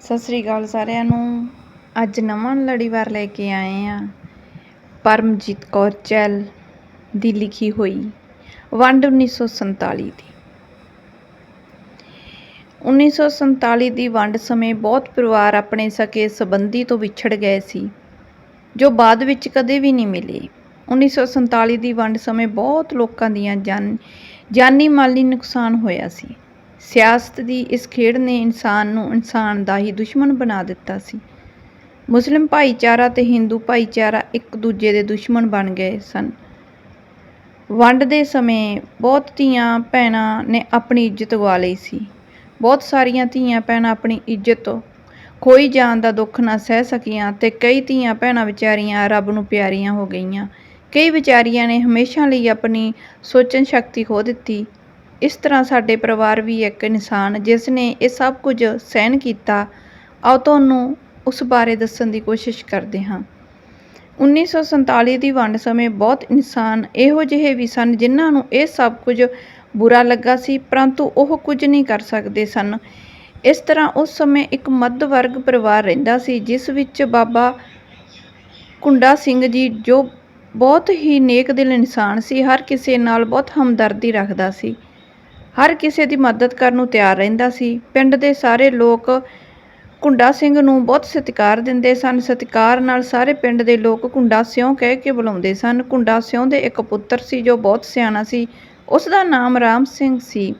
ਸਤਿ ਸ੍ਰੀ ਅਕਾਲ ਸਾਰਿਆਂ ਨੂੰ। ਅੱਜ ਨਵਾਂ ਲੜੀਵਾਰ ਲੈ ਕੇ ਆਏ ਆ ਪਰਮਜੀਤ ਕੌਰ ਚਹਿਲ ਦੀ ਲਿਖੀ ਹੋਈ ਵੰਡ 1947 ਦੀ। 1947 ਦੀ ਵੰਡ ਸਮੇਂ ਬਹੁਤ ਪਰਿਵਾਰ ਆਪਣੇ ਸਕੇ ਸੰਬੰਧੀ ਤੋਂ ਵਿਛੜ ਗਏ ਸੀ, ਜੋ ਬਾਅਦ ਵਿੱਚ ਕਦੇ ਵੀ ਨਹੀਂ ਮਿਲੇ। 1947 ਦੀ ਵੰਡ ਸਮੇਂ ਬਹੁਤ ਲੋਕਾਂ ਦੀਆਂ ਜਾਨ ਜਾਨੀ ਮਾਲੀ ਨੁਕਸਾਨ ਹੋਇਆ ਸੀ। ਸਿਆਸਤ ਦੀ ਇਸ ਖੇਡ ਨੇ ਇਨਸਾਨ ਨੂੰ ਇਨਸਾਨ ਦਾ ਹੀ ਦੁਸ਼ਮਣ ਬਣਾ ਦਿੱਤਾ ਸੀ। ਮੁਸਲਿਮ ਭਾਈਚਾਰਾ ਤੇ ਹਿੰਦੂ ਭਾਈਚਾਰਾ ਇੱਕ ਦੂਜੇ ਦੇ ਦੁਸ਼ਮਣ ਬਣ ਗਏ ਸਨ। ਵੰਡ ਦੇ ਸਮੇਂ ਬਹੁਤ ਧੀਆਂ ਭੈਣਾਂ ਨੇ ਆਪਣੀ ਇੱਜ਼ਤ ਗਵਾ ਲਈ ਸੀ। ਬਹੁਤ ਸਾਰੀਆਂ ਧੀਆਂ ਭੈਣਾਂ ਆਪਣੀ ਇੱਜ਼ਤ ਖੋਈ ਜਾਣ ਦਾ ਦੁੱਖ ਨਾ ਸਹਿ ਸਕੀਆਂ ਤੇ ਕਈ ਧੀਆਂ ਭੈਣਾਂ ਵਿਚਾਰੀਆਂ ਰੱਬ ਨੂੰ ਪਿਆਰੀਆਂ ਹੋ ਗਈਆਂ। ਕਈ ਵਿਚਾਰੀਆਂ ਨੇ ਹਮੇਸ਼ਾ ਲਈ ਆਪਣੀ ਸੋਚਣ ਸ਼ਕਤੀ ਖੋ ਦਿੱਤੀ। ਇਸ ਤਰ੍ਹਾਂ ਸਾਡੇ ਪਰਿਵਾਰ ਵੀ ਇੱਕ ਇਨਸਾਨ ਜਿਸ ਨੇ ਇਹ ਸਭ ਕੁਝ ਸਹਿਣ ਕੀਤਾ। ਆਓ ਤੁਹਾਨੂੰ ਉਸ ਬਾਰੇ ਦੱਸਣ ਦੀ ਕੋਸ਼ਿਸ਼ ਕਰਦੇ ਹਾਂ। 1947 ਦੀ ਵੰਡ ਸਮੇਂ ਬਹੁਤ ਇਨਸਾਨ ਇਹੋ ਜਿਹੇ ਵੀ ਸਨ, ਜਿਨ੍ਹਾਂ ਨੂੰ ਇਹ ਸਭ ਕੁਝ ਬੁਰਾ ਲੱਗਾ ਸੀ, ਪਰੰਤੂ ਉਹ ਕੁਝ ਨਹੀਂ ਕਰ ਸਕਦੇ ਸਨ। ਇਸ ਤਰ੍ਹਾਂ ਉਸ ਸਮੇਂ ਇੱਕ ਮੱਧ ਵਰਗ ਪਰਿਵਾਰ ਰਹਿੰਦਾ ਸੀ, ਜਿਸ ਵਿੱਚ ਬਾਬਾ ਕੁੰਡਾ ਸਿੰਘ ਜੀ, ਜੋ ਬਹੁਤ ਹੀ ਨੇਕ ਦਿਲ ਇਨਸਾਨ ਸੀ, ਹਰ ਕਿਸੇ ਨਾਲ ਬਹੁਤ ਹਮਦਰਦੀ ਰੱਖਦਾ ਸੀ। ਹਰ ਕਿਸੇ ਦੀ ਮਦਦ ਕਰਨ ਨੂੰ ਤਿਆਰ ਰਹਿੰਦਾ ਸੀ। ਪਿੰਡ ਦੇ ਸਾਰੇ ਲੋਕ ਕੁੰਡਾ ਸਿੰਘ ਨੂੰ ਬਹੁਤ ਸਤਿਕਾਰ ਦਿੰਦੇ ਸਨ। ਸਤਿਕਾਰ ਨਾਲ ਸਾਰੇ ਪਿੰਡ ਦੇ ਲੋਕ ਕੁੰਡਾ ਸਿਉਂ ਕਹਿ ਕੇ ਬੁਲਾਉਂਦੇ ਸਨ। ਕੁੰਡਾ ਸਿਉਂ ਦੇ ਇੱਕ ਪੁੱਤਰ ਸੀ ਜੋ ਬਹੁਤ ਸਿਆਣਾ ਸੀ। ਉਸ ਦਾ ਨਾਮ ਰਾਮ ਸਿੰਘ ਸੀ।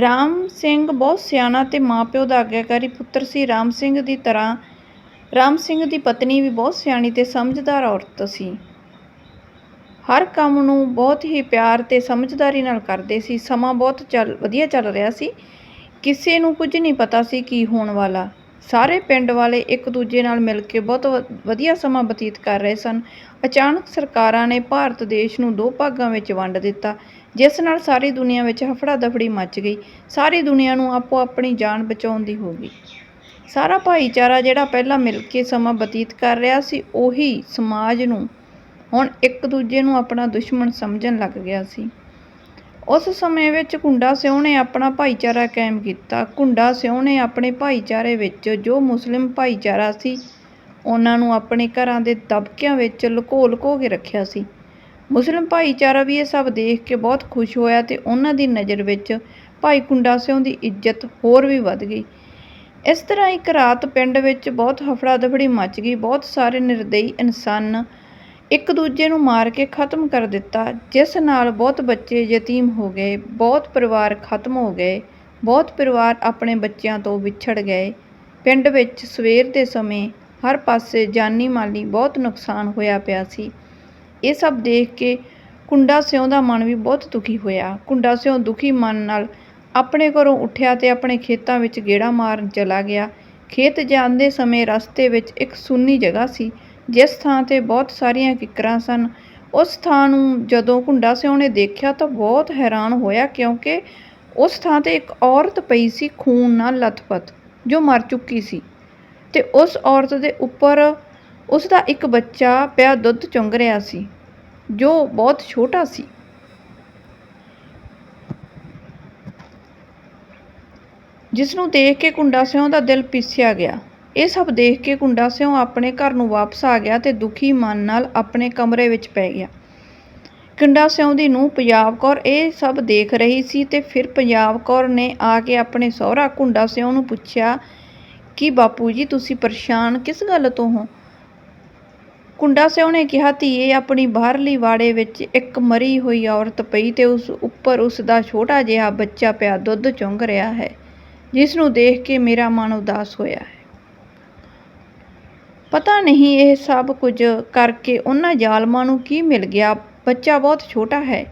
ਰਾਮ ਸਿੰਘ ਬਹੁਤ ਸਿਆਣਾ ਤੇ ਮਾਪਿਓ ਦਾ ਆਗਿਆਕਾਰੀ ਪੁੱਤਰ ਸੀ। ਰਾਮ ਸਿੰਘ ਦੀ ਤਰ੍ਹਾਂ ਰਾਮ ਸਿੰਘ ਦੀ ਪਤਨੀ ਵੀ ਬਹੁਤ ਸਿਆਣੀ ਤੇ ਸਮਝਦਾਰ ਔਰਤ ਸੀ। ਹਰ ਕੰਮ ਨੂੰ ਬਹੁਤ ਹੀ ਪਿਆਰ ਤੇ ਸਮਝਦਾਰੀ ਨਾਲ ਕਰਦੇ ਸੀ। ਸਮਾਂ ਬਹੁਤ ਚੱਲ, ਵਧੀਆ ਚੱਲ ਰਿਹਾ ਸੀ। ਕਿਸੇ ਨੂੰ ਕੁਝ ਨਹੀਂ ਪਤਾ ਸੀ ਕੀ ਹੋਣ ਵਾਲਾ। ਸਾਰੇ ਪਿੰਡ ਵਾਲੇ ਇੱਕ ਦੂਜੇ ਨਾਲ ਮਿਲ ਕੇ ਬਹੁਤ ਵ- ਵਧੀਆ ਸਮਾਂ ਬਤੀਤ ਕਰ ਰਹੇ ਸਨ। ਅਚਾਨਕ ਸਰਕਾਰਾਂ ਨੇ ਭਾਰਤ ਦੇਸ਼ ਨੂੰ ਦੋ ਭਾਗਾਂ ਵਿੱਚ ਵੰਡ ਦਿੱਤਾ, ਜਿਸ ਨਾਲ ਸਾਰੀ ਦੁਨੀਆ ਵਿੱਚ ਹਫੜਾ ਦਫੜੀ ਮਚ ਗਈ। ਸਾਰੀ ਦੁਨੀਆ ਨੂੰ ਆਪੋ ਆਪਣੀ ਜਾਨ ਬਚਾਉਣ ਦੀ ਹੋ ਗਈ। ਸਾਰਾ ਭਾਈਚਾਰਾ ਜਿਹੜਾ ਪਹਿਲਾਂ ਮਿਲ ਕੇ ਸਮਾਂ ਬਤੀਤ ਕਰ ਰਿਹਾ ਸੀ, ਉਹੀ ਸਮਾਜ ਨੂੰ ਹੁਣ ਇੱਕ ਦੂਜੇ ਨੂੰ ਆਪਣਾ ਦੁਸ਼ਮਣ ਸਮਝਣ ਲੱਗ ਗਿਆ ਸੀ। ਉਸ ਸਮੇਂ ਵਿੱਚ ਕੁੰਡਾ ਸਿਉਂ ਨੇ ਆਪਣਾ ਭਾਈਚਾਰਾ ਕਾਇਮ ਕੀਤਾ। ਕੁੰਡਾ ਸਿਉਂ ਨੇ ਆਪਣੇ ਭਾਈਚਾਰੇ ਵਿੱਚ ਜੋ ਮੁਸਲਿਮ ਭਾਈਚਾਰਾ ਸੀ, ਉਹਨਾਂ ਨੂੰ ਆਪਣੇ ਘਰਾਂ ਦੇ ਦਬਕਿਆਂ ਵਿੱਚ ਲੁਕੋ ਲੁਕੋ ਕੇ ਰੱਖਿਆ ਸੀ। ਮੁਸਲਿਮ ਭਾਈਚਾਰਾ ਵੀ ਇਹ ਸਭ ਦੇਖ ਕੇ ਬਹੁਤ ਖੁਸ਼ ਹੋਇਆ ਤੇ ਉਹਨਾਂ ਦੀ ਨਜ਼ਰ ਵਿੱਚ ਭਾਈ ਕੁੰਡਾ ਸਿਉਂ ਦੀ ਇੱਜ਼ਤ ਹੋਰ ਵੀ ਵੱਧ ਗਈ। ਇਸ ਤਰ੍ਹਾਂ ਇੱਕ ਰਾਤ ਪਿੰਡ ਵਿੱਚ ਬਹੁਤ ਹਫੜਾ ਦਫੜੀ ਮਚ ਗਈ। ਬਹੁਤ ਸਾਰੇ ਨਿਰਦਈ ਇਨਸਾਨ ਇੱਕ ਦੂਜੇ ਨੂੰ ਮਾਰ ਕੇ ਖਤਮ ਕਰ ਦਿੱਤਾ, ਜਿਸ ਨਾਲ ਬਹੁਤ ਬੱਚੇ ਯਤੀਮ ਹੋ ਗਏ, ਬਹੁਤ ਪਰਿਵਾਰ ਖਤਮ ਹੋ ਗਏ, ਬਹੁਤ ਪਰਿਵਾਰ ਆਪਣੇ ਬੱਚਿਆਂ ਤੋਂ ਵਿਛੜ ਗਏ। ਪਿੰਡ ਵਿੱਚ ਸਵੇਰ ਦੇ ਸਮੇਂ ਹਰ ਪਾਸੇ ਜਾਨੀ ਮਾਲੀ ਬਹੁਤ ਨੁਕਸਾਨ ਹੋਇਆ ਪਿਆ ਸੀ। ਇਹ ਸਭ ਦੇਖ ਕੇ ਕੁੰਡਾ ਸਿਉਂ ਦਾ ਮਨ ਵੀ ਬਹੁਤ ਦੁਖੀ ਹੋਇਆ। ਕੁੰਡਾ ਸਿਉਂ ਦੁਖੀ ਮਨ ਨਾਲ ਆਪਣੇ ਘਰੋਂ ਉੱਠਿਆ ਤੇ ਆਪਣੇ ਖੇਤਾਂ ਵਿੱਚ ਗੇੜਾ ਮਾਰਨ ਚਲਾ ਗਿਆ। ਖੇਤ ਜਾਂਦੇ ਸਮੇਂ ਰਸਤੇ ਵਿੱਚ ਇੱਕ ਸੁੰਨੀ ਜਗ੍ਹਾ ਸੀ। ਜਿਸ ਥਾਂ ਤੇ ਬਹੁਤ ਸਾਰੀਆਂ ਕਿੱਕਰਾਂ ਸਨ, ਉਸ ਥਾਂ ਨੂੰ ਜਦੋਂ ਘੁੰਡਾ ਸਿਉਂ ਨੇ ਦੇਖਿਆ ਤਾਂ ਬਹੁਤ ਹੈਰਾਨ ਹੋਇਆ ਕਿਉਂਕਿ ਉਸ ਥਾਂ ਤੇ ਇੱਕ ਔਰਤ ਪਈ ਸੀ ਖੂਨ ਨਾਲ ਲਥਪਥ, ਜੋ ਮਰ ਚੁੱਕੀ ਸੀ। ਤੇ ਉਸ ਔਰਤ ਦੇ ਉੱਪਰ ਉਸ ਦਾ ਇੱਕ ਬੱਚਾ ਪਿਆ ਦੁੱਧ ਚੁੰਗ ਰਿਹਾ ਸੀ, ਜੋ ਬਹੁਤ ਛੋਟਾ ਸੀ। ਜਿਸ ਨੂੰ ਦੇਖ ਕੇ ਕੁੰਡਾ ਸਿਉਂ ਦਾ ਦਿਲ ਪਿਸਿਆ ਗਿਆ। ਇਹ ਸਭ ਦੇਖ ਕੇ ਕੁੰਡਾ ਸਿਉਂ ਆਪਣੇ ਘਰ ਨੂੰ ਵਾਪਸ ਆ ਗਿਆ ਤੇ ਦੁਖੀ ਮਨ ਨਾਲ ਆਪਣੇ ਕਮਰੇ ਵਿੱਚ ਪੈ ਗਿਆ। ਕੁੰਡਾ ਸਿਉਂ ਦੀ ਨੂੰਹ ਪੰਜਾਬ ਕੌਰ ਇਹ ਸਭ ਦੇਖ ਰਹੀ ਸੀ ਤੇ ਫਿਰ ਪੰਜਾਬ ਕੌਰ ਨੇ ਆ ਕੇ ਆਪਣੇ ਸਹੁਰਾ ਕੁੰਡਾ ਸਿਉਂ ਨੂੰ ਪੁੱਛਿਆ ਕਿ ਬਾਪੂ ਜੀ, ਤੁਸੀਂ ਪਰੇਸ਼ਾਨ ਕਿਸ ਗੱਲ ਤੋਂ ਹੋ? ਕੁੰਡਾ ਸਿਉਂ ਨੇ ਕਿਹਾ, ਧੀਏ, ਆਪਣੀ ਬਾਹਰਲੀ ਵਾੜੇ ਵਿੱਚ ਇੱਕ ਮਰੀ ਹੋਈ ਔਰਤ ਪਈ ਤੇ ਉਸ ਉੱਪਰ ਉਸ ਦਾ ਛੋਟਾ ਜਿਹਾ ਬੱਚਾ ਪਿਆ ਦੁੱਧ ਚੁੰਘ ਰਿਹਾ ਹੈ, ਜਿਸ ਨੂੰ ਦੇਖ ਕੇ ਮੇਰਾ ਮਨ ਉਦਾਸ ਹੋਇਆ ਹੈ। ਪਤਾ ਨਹੀਂ ਇਹ ਸਭ ਕੁਝ ਕਰਕੇ ਉਹਨਾਂ ਜ਼ਾਲਮਾਂ ਨੂੰ ਕੀ ਮਿਲ ਗਿਆ। ਬੱਚਾ ਬਹੁਤ ਛੋਟਾ ਹੈ।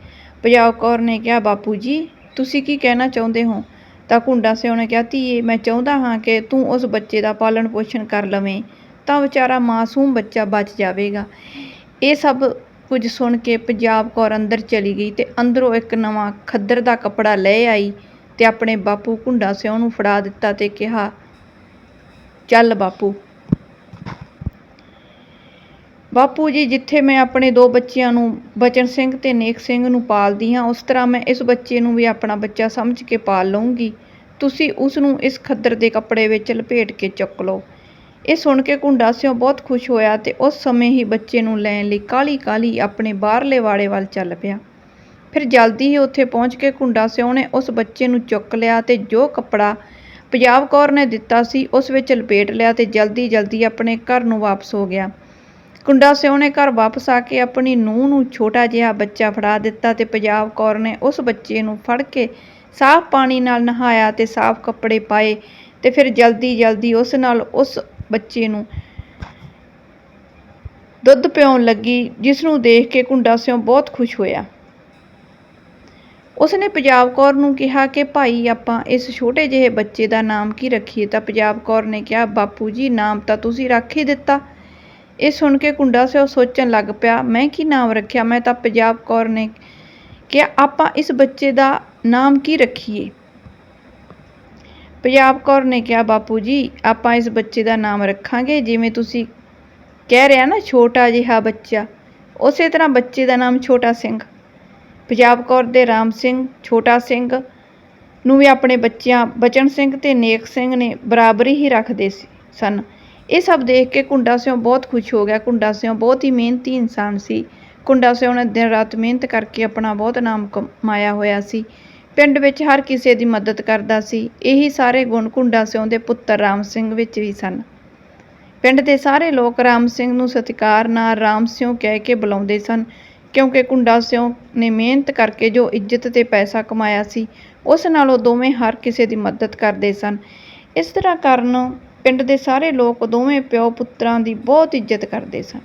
ਪੰਜਾਬ ਕੌਰ ਨੇ ਕਿਹਾ, ਬਾਪੂ ਜੀ, ਤੁਸੀਂ ਕੀ ਕਹਿਣਾ ਚਾਹੁੰਦੇ ਹੋ? ਤਾਂ ਕੁੰਡਾ ਸਿਉਂ ਨੇ ਕਿਹਾ, ਧੀਏ, ਮੈਂ ਚਾਹੁੰਦਾ ਹਾਂ ਕਿ ਤੂੰ ਉਸ ਬੱਚੇ ਦਾ ਪਾਲਣ ਪੋਸ਼ਣ ਕਰ ਲਵੇਂ, ਤਾਂ ਵਿਚਾਰਾ ਮਾਸੂਮ ਬੱਚਾ ਬਚ ਜਾਵੇਗਾ। ਇਹ ਸਭ ਕੁਝ ਸੁਣ ਕੇ ਪੰਜਾਬ ਕੌਰ ਅੰਦਰ ਚਲੀ ਗਈ ਤੇ ਅੰਦਰੋਂ ਇੱਕ ਨਵਾਂ ਖੱਦਰ ਦਾ ਕੱਪੜਾ ਲੈ ਆਈ ਤੇ ਆਪਣੇ ਬਾਪੂ ਕੁੰਡਾ ਸਿਉਂ ਨੂੰ ਫੜਾ ਦਿੱਤਾ ਤੇ ਕਿਹਾ, ਚੱਲ ਬਾਪੂ ਬਾਪੂ ਜੀ, ਜਿੱਥੇ ਮੈਂ ਆਪਣੇ ਦੋ ਬੱਚਿਆਂ ਨੂੰ, ਬਚਨ ਸਿੰਘ ਤੇ ਨੇਕ ਸਿੰਘ ਨੂੰ ਪਾਲਦੀ ਹਾਂ, ਉਸ ਤਰ੍ਹਾਂ ਮੈਂ ਇਸ ਬੱਚੇ ਨੂੰ ਵੀ ਆਪਣਾ ਬੱਚਾ ਸਮਝ ਕੇ ਪਾਲ ਲਵਾਂਗੀ ਤੁਸੀਂ ਉਸ ਨੂੰ ਇਸ ਖੱਦਰ ਦੇ ਕੱਪੜੇ ਵਿੱਚ ਲਪੇਟ ਕੇ ਚੁੱਕ ਲਓ। ਇਹ ਸੁਣ ਕੇ ਕੁੰਡਾ ਸਿਉ ਬਹੁਤ ਖੁਸ਼ ਹੋਇਆ ਤੇ ਉਸ ਸਮੇਂ ਹੀ ਬੱਚੇ ਨੂੰ ਲੈਣ ਲਈ ਕਾਲੀ ਕਾਲੀ ਆਪਣੇ ਬਾਹਰਲੇ ਵਾੜੇ ਵੱਲ ਚੱਲ ਪਿਆ। ਫਿਰ ਜਲਦੀ ਹੀ ਉੱਥੇ ਪਹੁੰਚ ਕੇ ਕੁੰਡਾ ਸਿਉ ਨੇ ਉਸ ਬੱਚੇ ਨੂੰ ਚੁੱਕ ਲਿਆ ਤੇ ਜੋ ਕੱਪੜਾ ਪੰਜਾਬ ਕੌਰ ਨੇ ਦਿੱਤਾ ਸੀ, ਉਸ ਵਿੱਚ ਲਪੇਟ ਲਿਆ ਤੇ ਜਲਦੀ ਜਲਦੀ ਆਪਣੇ ਘਰ ਨੂੰ ਵਾਪਸ ਹੋ ਗਿਆ। ਕੁੰਡਾ ਸਿਉ ਨੇ ਘਰ ਵਾਪਸ ਆ ਕੇ ਆਪਣੀ ਨੂੰਹ ਨੂੰ ਛੋਟਾ ਜਿਹਾ ਬੱਚਾ ਫੜਾ ਦਿੱਤਾ ਤੇ ਪੰਜਾਬ ਕੌਰ ਨੇ ਉਸ ਬੱਚੇ ਨੂੰ ਫੜ ਕੇ ਸਾਫ਼ ਪਾਣੀ ਨਾਲ ਨਹਾਇਆ ਤੇ ਸਾਫ਼ ਕੱਪੜੇ ਪਾਏ ਤੇ ਫਿਰ ਜਲਦੀ ਜਲਦੀ ਉਸ ਨਾਲ ਉਸ ਬੱਚੇ ਨੂੰ ਦੁੱਧ ਪਿਉਣ ਲੱਗੀ ਜਿਸ ਨੂੰ ਦੇਖ ਕੇ ਕੁੰਡਾ ਸਿਉ ਬਹੁਤ ਖੁਸ਼ ਹੋਇਆ। ਉਸਨੇ ਪੰਜਾਬ ਕੌਰ ਨੂੰ ਕਿਹਾ ਕਿ, ਭਾਈ, ਆਪਾਂ ਇਸ ਛੋਟੇ ਜਿਹੇ ਬੱਚੇ ਦਾ ਨਾਮ ਕੀ ਰੱਖੀਏ? ਤਾਂ ਪੰਜਾਬ ਕੌਰ ਨੇ ਕਿਹਾ, ਬਾਪੂ ਜੀ, ਨਾਮ ਤਾਂ ਤੁਸੀਂ ਰੱਖ ਹੀ ਦਿੱਤਾ। ਇਹ ਸੁਣ ਕੇ ਕੁੰਡਾ ਸਿਓ ਸੋਚਣ ਲੱਗ ਪਿਆ, ਮੈਂ ਕੀ ਨਾਮ ਰੱਖਿਆ? ਮੈਂ ਤਾਂ ਪੰਜਾਬ ਕੌਰ ਨੇ ਕਿਹਾ, ਆਪਾਂ ਇਸ ਬੱਚੇ ਦਾ ਨਾਮ ਕੀ ਰੱਖੀਏ? ਪੰਜਾਬ ਕੌਰ ਨੇ ਕਿਹਾ, ਬਾਪੂ ਜੀ, ਆਪਾਂ ਇਸ ਬੱਚੇ ਦਾ ਨਾਮ ਰੱਖਾਂਗੇ, ਜਿਵੇਂ ਤੁਸੀਂ ਕਹਿ ਰਿਹਾ ਨਾ, ਛੋਟਾ ਜਿਹਾ ਬੱਚਾ। ਉਸੇ ਤਰ੍ਹਾਂ ਬੱਚੇ ਦਾ ਨਾਮ ਛੋਟਾ ਸਿੰਘ। ਪੰਜਾਬ ਕੌਰ ਦੇ ਰਾਮ ਸਿੰਘ, ਛੋਟਾ ਸਿੰਘ ਨੂੰ ਵੀ ਆਪਣੇ ਬੱਚਿਆਂ, ਬਚਨ ਸਿੰਘ ਤੇ ਨੇਕ ਸਿੰਘ ਨੇ ਬਰਾਬਰੀ ਹੀ ਰੱਖਦੇ ਸੀ, ਸਨ। ਇਹ ਸਭ ਦੇਖ ਕੇ ਕੁੰਡਾ ਸਿਉ ਬਹੁਤ ਖੁਸ਼ ਹੋ ਗਿਆ। ਕੁੰਡਾ ਸਿਉ ਬਹੁਤ ਹੀ ਮਿਹਨਤੀ ਇਨਸਾਨ ਸੀ। ਕੁੰਡਾ ਸਿਉ ਨੇ ਦਿਨ ਰਾਤ ਮਿਹਨਤ ਕਰਕੇ ਆਪਣਾ ਬਹੁਤ ਨਾਮ ਕਮਾਇਆ ਹੋਇਆ ਸੀ। ਪਿੰਡ ਵਿੱਚ ਹਰ ਕਿਸੇ ਦੀ ਮਦਦ ਕਰਦਾ ਸੀ। ਇਹੀ ਸਾਰੇ ਗੁਣ ਕੁੰਡਾ ਸਿਉ ਦੇ ਪੁੱਤਰ ਰਾਮ ਸਿੰਘ ਵਿੱਚ ਵੀ ਸਨ। ਪਿੰਡ ਦੇ ਸਾਰੇ ਲੋਕ ਰਾਮ ਸਿੰਘ ਨੂੰ ਸਤਿਕਾਰ ਨਾਲ ਰਾਮ ਸਿਉ ਕਹਿ ਕੇ ਬੁਲਾਉਂਦੇ ਸਨ। ਕਿਉਂਕਿ ਕੁੰਡਾ ਸਿਉ ਨੇ ਮਿਹਨਤ ਕਰਕੇ ਜੋ ਇੱਜ਼ਤ ਤੇ ਪੈਸਾ ਕਮਾਇਆ ਸੀ, ਉਸ ਨਾਲ ਉਹ ਦੋਵੇਂ ਹਰ ਕਿਸੇ ਦੀ ਮਦਦ ਕਰਦੇ ਸਨ। ਇਸ ਤਰ੍ਹਾਂ ਕਰਨ ਪਿੰਡ ਦੇ ਸਾਰੇ ਲੋਕ ਦੋਵੇਂ ਪਿਓ ਪੁੱਤਰਾਂ ਦੀ ਬਹੁਤ ਇੱਜ਼ਤ ਕਰਦੇ ਸਨ।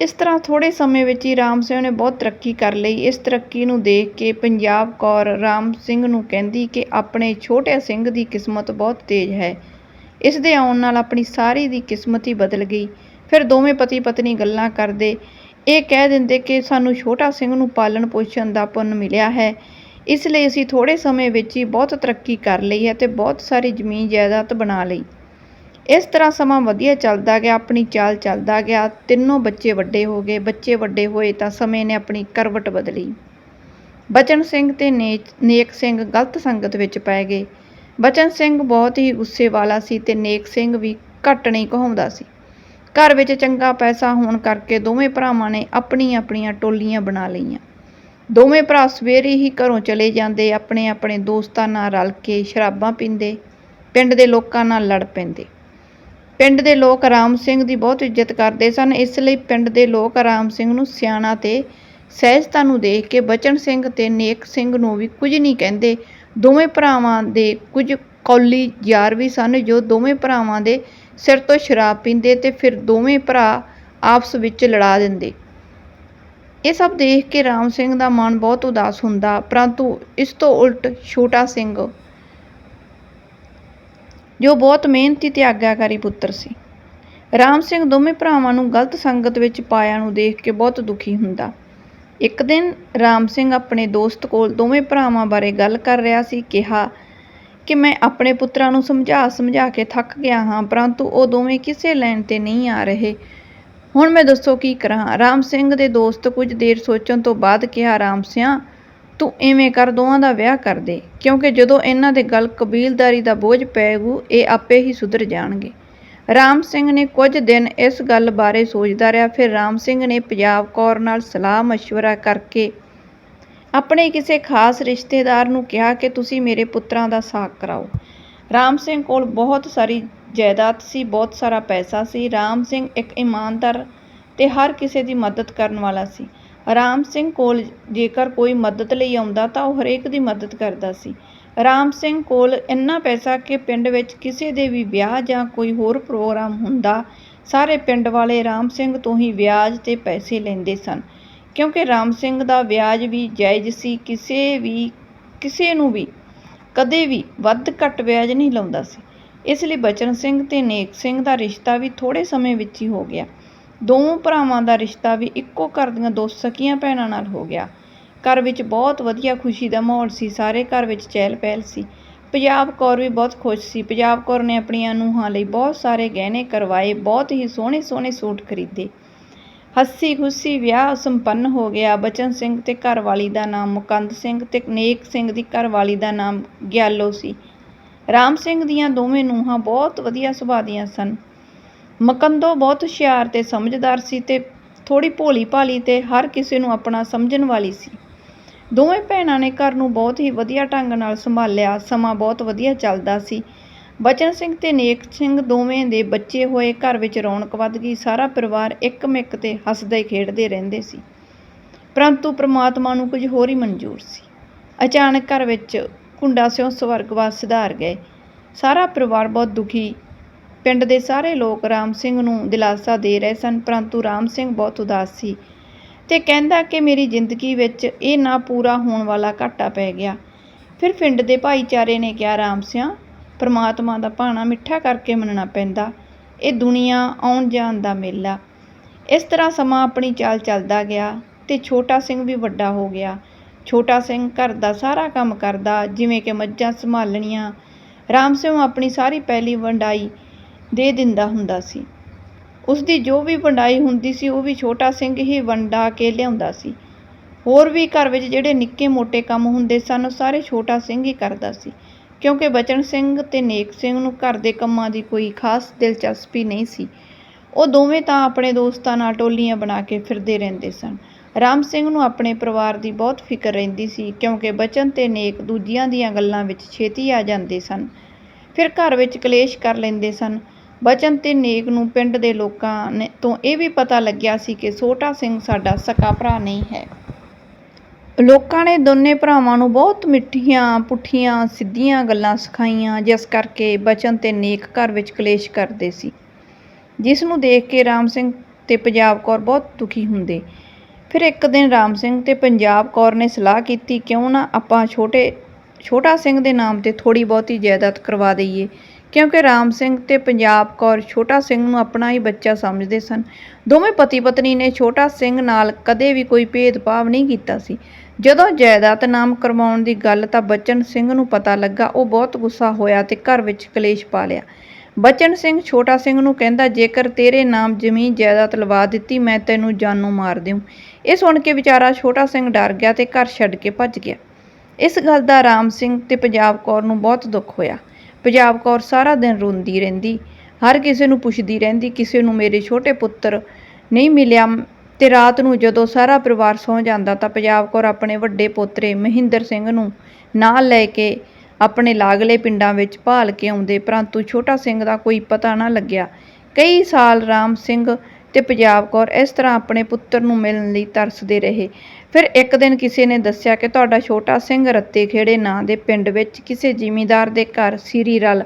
ਇਸ ਤਰ੍ਹਾਂ ਥੋੜੇ ਸਮੇਂ ਵਿੱਚ ਹੀ ਰਾਮ ਸਿੰਘ ਨੇ ਬਹੁਤ ਤਰੱਕੀ ਕਰ ਲਈ। ਇਸ ਤਰੱਕੀ ਨੂੰ ਦੇਖ ਕੇ ਪੰਜਾਬ ਕੌਰ ਰਾਮ ਸਿੰਘ ਨੂੰ ਕਹਿੰਦੀ ਕਿ ਆਪਣੇ ਛੋਟੇ ਸਿੰਘ ਦੀ ਕਿਸਮਤ ਬਹੁਤ ਤੇਜ਼ ਹੈ। ਇਸ ਦੇ ਆਉਣ ਨਾਲ ਆਪਣੀ ਸਾਰੀ ਦੀ ਕਿਸਮਤ ਹੀ ਬਦਲ ਗਈ। ਫਿਰ ਦੋਵੇਂ ਪਤੀ ਪਤਨੀ ਗੱਲਾਂ ਕਰਦੇ। ਇਹ ਕਹਿ ਦਿੰਦੇ ਕਿ ਸਾਨੂੰ ਛੋਟਾ ਸਿੰਘ ਨੂੰ ਪਾਲਣ ਪੋਸ਼ਣ ਦਾ ਪੁੰਨ ਮਿਲਿਆ ਹੈ। ਇਸ ਲਈ ਅਸੀਂ ਥੋੜੇ ਸਮੇਂ ਵਿੱਚ ਹੀ ਬਹੁਤ ਤਰੱਕੀ ਕਰ ਲਈ ਹੈ ਤੇ ਬਹੁਤ ਸਾਰੀ ਜ਼ਮੀਨ ਜਾਇਦਾਦ ਬਣਾ ਲਈ। ਇਸ ਤਰ੍ਹਾਂ ਸਮਾਂ ਵਧੀਆ ਚੱਲਦਾ ਗਿਆ, ਆਪਣੀ ਚਾਲ ਚੱਲਦਾ ਗਿਆ। ਤਿੰਨੋਂ ਬੱਚੇ ਵੱਡੇ ਹੋ ਗਏ। ਬੱਚੇ ਵੱਡੇ ਹੋਏ ਤਾਂ ਸਮੇਂ ਨੇ ਆਪਣੀ ਕਰਵਟ ਬਦਲੀ। ਬਚਨ ਸਿੰਘ ਤੇ ਨੇਕ ਸਿੰਘ ਗਲਤ ਸੰਗਤ ਵਿੱਚ ਪੈ ਗਏ। ਬਚਨ ਸਿੰਘ ਬਹੁਤ ਹੀ ਗੁੱਸੇ ਵਾਲਾ ਸੀ ਤੇ ਨੇਕ ਸਿੰਘ ਵੀ ਘੱਟ ਨਹੀਂ ਕਹਾਉਂਦਾ ਸੀ। ਘਰ ਵਿੱਚ ਚੰਗਾ ਪੈਸਾ ਹੋਣ ਕਰਕੇ ਦੋਵੇਂ ਭਰਾਵਾਂ ਨੇ ਆਪਣੀਆਂ ਆਪਣੀਆਂ ਟੋਲੀਆਂ ਬਣਾ ਲਈਆਂ। ਦੋਵੇਂ ਭਰਾ ਸਵੇਰੇ ਹੀ ਘਰੋਂ ਚਲੇ ਜਾਂਦੇ ਆਪਣੇ ਆਪਣੇ ਦੋਸਤਾਂ ਨਾਲ ਰਲ ਕੇ ਸ਼ਰਾਬਾਂ ਪੀਂਦੇ, ਪਿੰਡ ਦੇ ਲੋਕਾਂ ਨਾਲ ਲੜ ਪੈਂਦੇ। ਪਿੰਡ ਦੇ ਲੋਕ ਰਾਮ ਸਿੰਘ ਦੀ ਬਹੁਤ ਇੱਜ਼ਤ ਕਰਦੇ ਸਨ। ਇਸ ਲਈ ਪਿੰਡ ਦੇ ਲੋਕ ਰਾਮ ਸਿੰਘ ਨੂੰ ਸਿਆਣਾ ਤੇ ਸਹਿਜਤਾ ਨੂੰ ਦੇਖ ਕੇ ਬਚਨ ਸਿੰਘ ਤੇ ਨੇਕ ਸਿੰਘ ਨੂੰ ਵੀ ਕੁਝ ਨਹੀਂ ਕਹਿੰਦੇ। ਦੋਵੇਂ ਭਰਾਵਾਂ ਦੇ ਕੁਝ ਕੌਲੀ ਯਾਰ ਵੀ ਸਨ, ਜੋ ਦੋਵੇਂ ਭਰਾਵਾਂ ਦੇ ਸਿਰ ਤੋਂ ਸ਼ਰਾਬ ਪੀਂਦੇ ਤੇ ਫਿਰ ਦੋਵੇਂ ਭਰਾ ਆਪਸ ਵਿੱਚ ਲੜਾ ਦਿੰਦੇ। ਇਹ ਸਭ ਦੇਖ ਕੇ ਰਾਮ ਸਿੰਘ ਦਾ ਮਨ ਬਹੁਤ ਉਦਾਸ ਹੁੰਦਾ, ਪਰੰਤੂ ਇਸ ਤੋਂ ਉਲਟ ਛੋਟਾ ਸਿੰਘ ਜੋ ਬਹੁਤ ਮਿਹਨਤੀ ਤੇ ਆਗਿਆਕਾਰੀ ਪੁੱਤਰ ਸੀ। ਰਾਮ ਸਿੰਘ ਦੋਵੇਂ ਭਰਾਵਾਂ ਨੂੰ ਗਲਤ ਸੰਗਤ ਵਿੱਚ ਪਾਇਆ ਨੂੰ ਦੇਖ ਕੇ ਬਹੁਤ ਦੁਖੀ ਹੁੰਦਾ। ਇੱਕ ਦਿਨ ਰਾਮ ਸਿੰਘ ਆਪਣੇ ਦੋਸਤ ਕੋਲ ਦੋਵੇਂ ਭਰਾਵਾਂ ਬਾਰੇ ਗੱਲ ਕਰ ਰਿਹਾ ਸੀ, ਕਿਹਾ ਕਿ ਮੈਂ ਆਪਣੇ ਪੁੱਤਰਾਂ ਨੂੰ ਸਮਝਾ ਸਮਝਾ ਕੇ ਥੱਕ ਗਿਆ ਹਾਂ, ਪਰੰਤੂ ਉਹ ਦੋਵੇਂ ਕਿਸੇ ਲੈਣ ਤੇ ਨਹੀਂ ਆ ਰਹੇ। ਹੁਣ ਮੈਂ ਦੱਸੋ ਕੀ ਕਰਾਂ? ਰਾਮ ਸਿੰਘ ਦੇ ਦੋਸਤ ਕੁਝ ਦੇਰ ਸੋਚਣ ਤੋਂ ਬਾਅਦ ਕਿਹਾ, ਰਾਮ ਸਿਆਂ ਤੂੰ ਐਵੇਂ ਕਰ ਦੋਵਾਂ ਦਾ ਵਿਆਹ ਕਰ ਦੇ ਕਿਉਂਕਿ ਜਦੋਂ ਇਹਨਾਂ ਦੇ ਗਲ ਕਬੀਲਦਾਰੀ ਦਾ ਬੋਝ ਪੈਗੂ ਇਹ ਆਪੇ ਹੀ ਸੁਧਰ ਜਾਣਗੇ ਰਾਮ ਸਿੰਘ ਨੇ ਕੁਝ ਦਿਨ ਇਸ ਗੱਲ ਬਾਰੇ ਸੋਚਦਾ ਰਿਹਾ ਫਿਰ ਰਾਮ ਸਿੰਘ ਨੇ ਪੰਜਾਬ ਕੌਰ ਨਾਲ ਸਲਾਹ مشورہ ਕਰਕੇ ਆਪਣੇ ਕਿਸੇ ਖਾਸ ਰਿਸ਼ਤੇਦਾਰ ਨੂੰ ਕਿਹਾ ਕਿ ਤੁਸੀਂ ਮੇਰੇ ਪੁੱਤਰਾਂ ਦਾ ਸਾਕ ਕਰਾਓ ਰਾਮ ਸਿੰਘ ਕੋਲ ਬਹੁਤ ਸਾਰੀ ਜਾਇਦਾਦ ਸੀ ਬਹੁਤ ਸਾਰਾ ਪੈਸਾ ਸੀ ਰਾਮ ਸਿੰਘ ਇੱਕ ਇਮਾਨਦਾਰ ਤੇ ਹਰ ਕਿਸੇ ਦੀ ਮਦਦ ਕਰਨ ਵਾਲਾ ਸੀ ਰਾਮ ਸਿੰਘ ਕੋਲ ਜੇਕਰ ਕੋਈ ਮਦਦ ਲਈ ਆਉਂਦਾ ਤਾਂ ਉਹ ਹਰੇਕ ਦੀ ਮਦਦ ਕਰਦਾ ਸੀ। ਰਾਮ ਸਿੰਘ ਕੋਲ ਇੰਨਾ ਪੈਸਾ ਕਿ ਪਿੰਡ ਵਿੱਚ ਕਿਸੇ ਦੇ ਵੀ ਵਿਆਹ ਜਾਂ ਕੋਈ ਹੋਰ ਪ੍ਰੋਗਰਾਮ ਹੁੰਦਾ, ਸਾਰੇ ਪਿੰਡ ਵਾਲੇ ਰਾਮ ਸਿੰਘ ਤੋਂ ਹੀ ਵਿਆਜ ਤੇ ਪੈਸੇ ਲੈਂਦੇ ਸਨ। ਕਿਉਂਕਿ ਰਾਮ ਸਿੰਘ ਦਾ ਵਿਆਜ ਵੀ ਜਾਇਜ਼ ਸੀ, ਕਿਸੇ ਵੀ, ਕਿਸੇ ਨੂੰ ਵੀ, ਕਦੇ ਵੀ ਵੱਧ ਘੱਟ ਵਿਆਜ ਨਹੀਂ ਲਾਉਂਦਾ ਸੀ। ਇਸ ਲਈ ਬਚਨ ਸਿੰਘ ਤੇ ਨੇਕ ਸਿੰਘ ਦਾ ਰਿਸ਼ਤਾ ਵੀ ਥੋੜੇ ਸਮੇਂ ਵਿੱਚ ਹੀ ਹੋ ਗਿਆ। ਦੋਵੇਂ ਭਰਾਵਾਂ ਦਾ ਰਿਸ਼ਤਾ ਵੀ ਇੱਕੋ ਘਰ ਦੀਆਂ ਦੋ ਸਕੀਆਂ ਭੈਣਾਂ ਨਾਲ ਹੋ ਗਿਆ। ਘਰ ਵਿੱਚ ਬਹੁਤ ਵਧੀਆ ਖੁਸ਼ੀ ਦਾ ਮਾਹੌਲ ਸੀ, ਸਾਰੇ ਘਰ ਵਿੱਚ ਚਹਿਲ ਪਹਿਲ ਸੀ। ਪੰਜਾਬ ਕੌਰ ਵੀ ਬਹੁਤ ਖੁਸ਼ ਸੀ। ਪੰਜਾਬ ਕੌਰ ਨੇ ਆਪਣੀਆਂ ਨੂੰਹਾਂ ਲਈ ਬਹੁਤ ਸਾਰੇ ਗਹਿਣੇ ਕਰਵਾਏ, ਬਹੁਤ ਹੀ ਸੋਹਣੇ ਸੋਹਣੇ ਸੂਟ ਖਰੀਦੇ। ਹੱਸੀ ਖੁਸ਼ੀ ਵਿਆਹ ਸੰਪੰਨ ਹੋ ਗਿਆ। ਬਚਨ ਸਿੰਘ ਤੇ ਘਰਵਾਲੀ ਦਾ ਨਾਮ ਮੁਕੰਦ ਸਿੰਘ ਤੇ ਨੇਕ ਸਿੰਘ ਦੀ ਘਰਵਾਲੀ ਦਾ ਨਾਮ ਗਿਆਲੋ ਸੀ। ਰਾਮ ਸਿੰਘ ਦੀਆਂ ਦੋਵੇਂ ਨੂੰਹਾਂ ਬਹੁਤ ਵਧੀਆ ਸੁਭਾਅ ਦੀਆਂ ਸਨ। ਮਕੰਦੋ ਬਹੁਤ ਹੁਸ਼ਿਆਰ ਤੇ ਸਮਝਦਾਰ ਸੀ ਤੇ ਥੋੜੀ ਭੋਲੀ ਭਾਲੀ ਤੇ ਹਰ ਕਿਸੇ ਨੂੰ ਆਪਣਾ ਸਮਝਣ ਵਾਲੀ ਸੀ। ਦੋਵੇਂ ਭੈਣਾਂ ਨੇ ਘਰ ਨੂੰ ਬਹੁਤ ਹੀ ਵਧੀਆ ਢੰਗ ਨਾਲ ਸੰਭਾਲਿਆ, ਸਮਾਂ ਬਹੁਤ ਵਧੀਆ ਚੱਲਦਾ ਸੀ। ਬਚਨ ਸਿੰਘ ਤੇ ਨੇਕ ਸਿੰਘ ਦੋਵੇਂ ਦੇ ਬੱਚੇ ਹੋਏ ਘਰ ਵਿੱਚ ਰੌਣਕ ਵੱਧ ਗਈ, ਸਾਰਾ ਪਰਿਵਾਰ ਇੱਕਮਿੱਕ ਤੇ ਹੱਸਦੇ ਖੇਡਦੇ ਰਹਿੰਦੇ ਸੀ। ਪਰੰਤੂ ਪ੍ਰਮਾਤਮਾ ਨੂੰ ਕੁਝ ਹੋਰ ਹੀ ਮਨਜ਼ੂਰ ਸੀ। ਅਚਾਨਕ ਘਰ ਵਿੱਚ ਕੁੰਡਾ ਸਿਉਂ ਸਵਰਗਵਾਸ ਸਿਧਾਰ ਗਏ। ਸਾਰਾ ਪਰਿਵਾਰ ਬਹੁਤ ਦੁਖੀ ਪਿੰਡ ਦੇ ਸਾਰੇ ਲੋਕ ਰਾਮ ਸਿੰਘ ਨੂੰ ਦਿਲਾਸਾ ਦੇ ਰਹੇ ਸਨ, ਪਰੰਤੂ ਰਾਮ ਸਿੰਘ ਬਹੁਤ ਉਦਾਸ ਸੀ ਤੇ ਕਹਿੰਦਾ ਕਿ ਮੇਰੀ ਜ਼ਿੰਦਗੀ ਵਿੱਚ ਇਹ ਨਾ ਪੂਰਾ ਹੋਣ ਵਾਲਾ ਘਾਟਾ ਪੈ ਗਿਆ। ਫਿਰ ਪਿੰਡ ਦੇ ਭਾਈਚਾਰੇ ਨੇ ਕਿਹਾ, ਰਾਮ ਸਿੰਘ ਪਰਮਾਤਮਾ ਦਾ ਭਾਣਾ ਮਿੱਠਾ ਕਰਕੇ ਮੰਨਣਾ ਪੈਂਦਾ। ਇਹ ਦੁਨੀਆ ਆਉਣ ਜਾਣ ਦਾ ਮੇਲਾ। ਇਸ ਤਰ੍ਹਾਂ ਸਮਾਂ ਆਪਣੀ ਚਾਲ ਚੱਲਦਾ ਗਿਆ ਤੇ ਛੋਟਾ ਸਿੰਘ ਵੀ ਵੱਡਾ ਹੋ ਗਿਆ। ਛੋਟਾ ਸਿੰਘ ਘਰ ਦਾ ਸਾਰਾ ਕੰਮ ਕਰਦਾ, ਜਿਵੇਂ ਕਿ ਮੱਝਾਂ ਸੰਭਾਲਣੀਆਂ। ਰਾਮ ਸਿੰਘ ਆਪਣੀ ਸਾਰੀ ਪਹਿਲੀ ਵੰਡਾਈ ਦੇ ਦਿੰਦਾ ਹੁੰਦਾ ਸੀ। ਉਸਦੀ ਜੋ ਵੀ ਵੰਡਾਈ ਹੁੰਦੀ ਸੀ, ਉਹ ਵੀ ਛੋਟਾ ਸਿੰਘ ਹੀ ਵੰਡਾ ਕੇ ਲਿਆਉਂਦਾ ਸੀ। ਹੋਰ ਵੀ ਘਰ ਵਿੱਚ ਜਿਹੜੇ ਨਿੱਕੇ ਮੋਟੇ ਕੰਮ ਹੁੰਦੇ ਸਨ, ਉਹ ਸਾਰੇ ਛੋਟਾ ਸਿੰਘ ਹੀ ਕਰਦਾ ਸੀ। ਕਿਉਂਕਿ ਬਚਨ ਸਿੰਘ ਤੇ ਨੇਕ ਸਿੰਘ ਨੂੰ ਘਰ ਦੇ ਕੰਮਾਂ ਦੀ ਕੋਈ ਖਾਸ ਦਿਲਚਸਪੀ ਨਹੀਂ ਸੀ। ਉਹ ਦੋਵੇਂ ਤਾਂ ਆਪਣੇ ਦੋਸਤਾਂ ਨਾਲ ਟੋਲੀਆਂ ਬਣਾ ਕੇ ਫਿਰਦੇ ਰਹਿੰਦੇ ਸਨ। ਰਾਮ ਸਿੰਘ ਨੂੰ ਆਪਣੇ ਪਰਿਵਾਰ ਦੀ ਬਹੁਤ ਫਿਕਰ ਰਹਿੰਦੀ ਸੀ, ਕਿਉਂਕਿ ਬਚਨ ਤੇ ਨੇਕ ਦੂਜਿਆਂ ਦੀਆਂ ਗੱਲਾਂ ਵਿੱਚ ਛੇਤੀ ਆ ਜਾਂਦੇ ਸਨ। ਫਿਰ ਘਰ ਵਿੱਚ ਕਲੇਸ਼ ਕਰ ਲੈਂਦੇ ਸਨ। ਬਚਨ ਤੇ ਨੇਕ ਨੂੰ ਪਿੰਡ ਦੇ ਲੋਕਾਂ ਨੇ ਤੋਂ ਇਹ ਵੀ ਪਤਾ ਲੱਗਿਆ ਸੀ ਕਿ ਛੋਟਾ ਸਿੰਘ ਸਾਡਾ ਸਕਾ ਭਰਾ ਨਹੀਂ ਹੈ। ਲੋਕਾਂ ਨੇ ਦੋਨੇ ਭਰਾਵਾਂ ਨੂੰ ਬਹੁਤ ਮਿੱਠੀਆਂ, ਪੁੱਠੀਆਂ, ਸਿੱਧੀਆਂ ਗੱਲਾਂ ਸਿਖਾਈਆਂ, ਜਿਸ ਕਰਕੇ ਬਚਨ ਤੇ ਨੇਕ ਘਰ ਵਿੱਚ ਕਲੇਸ਼ ਕਰਦੇ ਸੀ। ਜਿਸ ਨੂੰ ਦੇਖ ਕੇ ਰਾਮ ਸਿੰਘ ਤੇ ਪੰਜਾਬ ਕੌਰ ਬਹੁਤ ਦੁਖੀ ਹੁੰਦੇ। ਫਿਰ ਇੱਕ ਦਿਨ ਰਾਮ ਸਿੰਘ ਤੇ ਪੰਜਾਬ ਕੌਰ ਨੇ ਸਲਾਹ ਕੀਤੀ, ਕਿਉਂ ਨਾ ਆਪਾਂ ਛੋਟੇ, ਛੋਟਾ ਸਿੰਘ ਦੇ ਨਾਮ ਤੇ ਥੋੜੀ ਬਹੁਤੀ ਜਾਇਦਾਦ ਕਰਵਾ ਦਈਏ। ਕਿਉਂਕਿ ਰਾਮ ਸਿੰਘ ਤੇ ਪੰਜਾਬ ਕੌਰ ਛੋਟਾ ਸਿੰਘ ਨੂੰ ਆਪਣਾ ਹੀ ਬੱਚਾ ਸਮਝਦੇ ਸਨ। ਦੋਵੇਂ ਪਤੀ ਪਤਨੀ ਨੇ ਛੋਟਾ ਸਿੰਘ ਨਾਲ ਕਦੇ ਵੀ ਕੋਈ ਭੇਦਭਾਵ ਨਹੀਂ ਕੀਤਾ ਸੀ। ਜਦੋਂ ਜਾਇਦਾਦ ਨਾਮ ਕਰਵਾਉਣ ਦੀ ਗੱਲ ਤਾਂ ਬਚਨ ਸਿੰਘ ਨੂੰ ਪਤਾ ਲੱਗਾ। ਉਹ ਬਹੁਤ ਗੁੱਸਾ ਹੋਇਆ ਤੇ ਘਰ ਵਿੱਚ ਕਲੇਸ਼ ਪਾ ਲਿਆ। ਬਚਨ ਸਿੰਘ ਛੋਟਾ ਸਿੰਘ ਨੂੰ ਕਹਿੰਦਾ, ਜੇਕਰ ਤੇਰੇ ਨਾਮ ਜ਼ਮੀਨ ਜਾਇਦਾਦ ਲਵਾ ਦਿੱਤੀ, ਮੈਂ ਤੈਨੂੰ ਜਾਨੋਂ ਮਾਰ ਦਿਉ ਇਹ ਸੁਣ ਕੇ ਵਿਚਾਰਾ ਛੋਟਾ ਸਿੰਘ ਡਰ ਗਿਆ ਤੇ ਘਰ ਛੱਡ ਕੇ ਭੱਜ ਗਿਆ। ਇਸ ਗੱਲ ਦਾ ਰਾਮ ਸਿੰਘ ਤੇ ਪੰਜਾਬ ਕੌਰ ਨੂੰ ਬਹੁਤ ਦੁੱਖ ਹੋਇਆ। ਪੰਜਾਬ ਕੌਰ ਸਾਰਾ ਦਿਨ ਰੋਂਦੀ ਰਹਿੰਦੀ, ਹਰ ਕਿਸੇ ਨੂੰ ਪੁੱਛਦੀ ਰਹਿੰਦੀ, ਕਿਸੇ ਨੂੰ ਮੇਰੇ ਛੋਟੇ ਪੁੱਤਰ ਨਹੀਂ ਮਿਲਿਆ ਤੇ ਰਾਤ ਨੂੰ ਜਦੋਂ ਸਾਰਾ ਪਰਿਵਾਰ ਸੌਂ ਜਾਂਦਾ ਤਾਂ ਪੰਜਾਬ ਕੌਰ ਆਪਣੇ ਵੱਡੇ ਪੋਤਰੇ ਮਹਿੰਦਰ ਸਿੰਘ ਨੂੰ ਨਾਲ ਲੈ ਕੇ ਆਪਣੇ ਲਾਗਲੇ ਪਿੰਡਾਂ ਵਿੱਚ ਭਾਲ ਕੇ ਆਉਂਦੇ, ਪਰੰਤੂ ਛੋਟਾ ਸਿੰਘ ਦਾ ਕੋਈ ਪਤਾ ਨਾ ਲੱਗਿਆ। ਕਈ ਸਾਲ ਰਾਮ ਸਿੰਘ ਤੇ ਪੰਜਾਬ ਕੌਰ ਇਸ ਤਰ੍ਹਾਂ ਆਪਣੇ ਪੁੱਤਰ ਨੂੰ ਮਿਲਣ ਲਈ ਤਰਸਦੇ ਰਹੇ। ਫਿਰ ਇੱਕ ਦਿਨ ਕਿਸੇ ਨੇ ਦੱਸਿਆ ਕਿ ਤੁਹਾਡਾ ਛੋਟਾ ਸਿੰਘ ਰੱਤੇ ਖੇੜੇ ਨਾਂ ਦੇ ਪਿੰਡ ਵਿੱਚ ਕਿਸੇ ਜ਼ਿਮੀਂਦਾਰ ਦੇ ਘਰ ਸਿਰੀ ਰਲ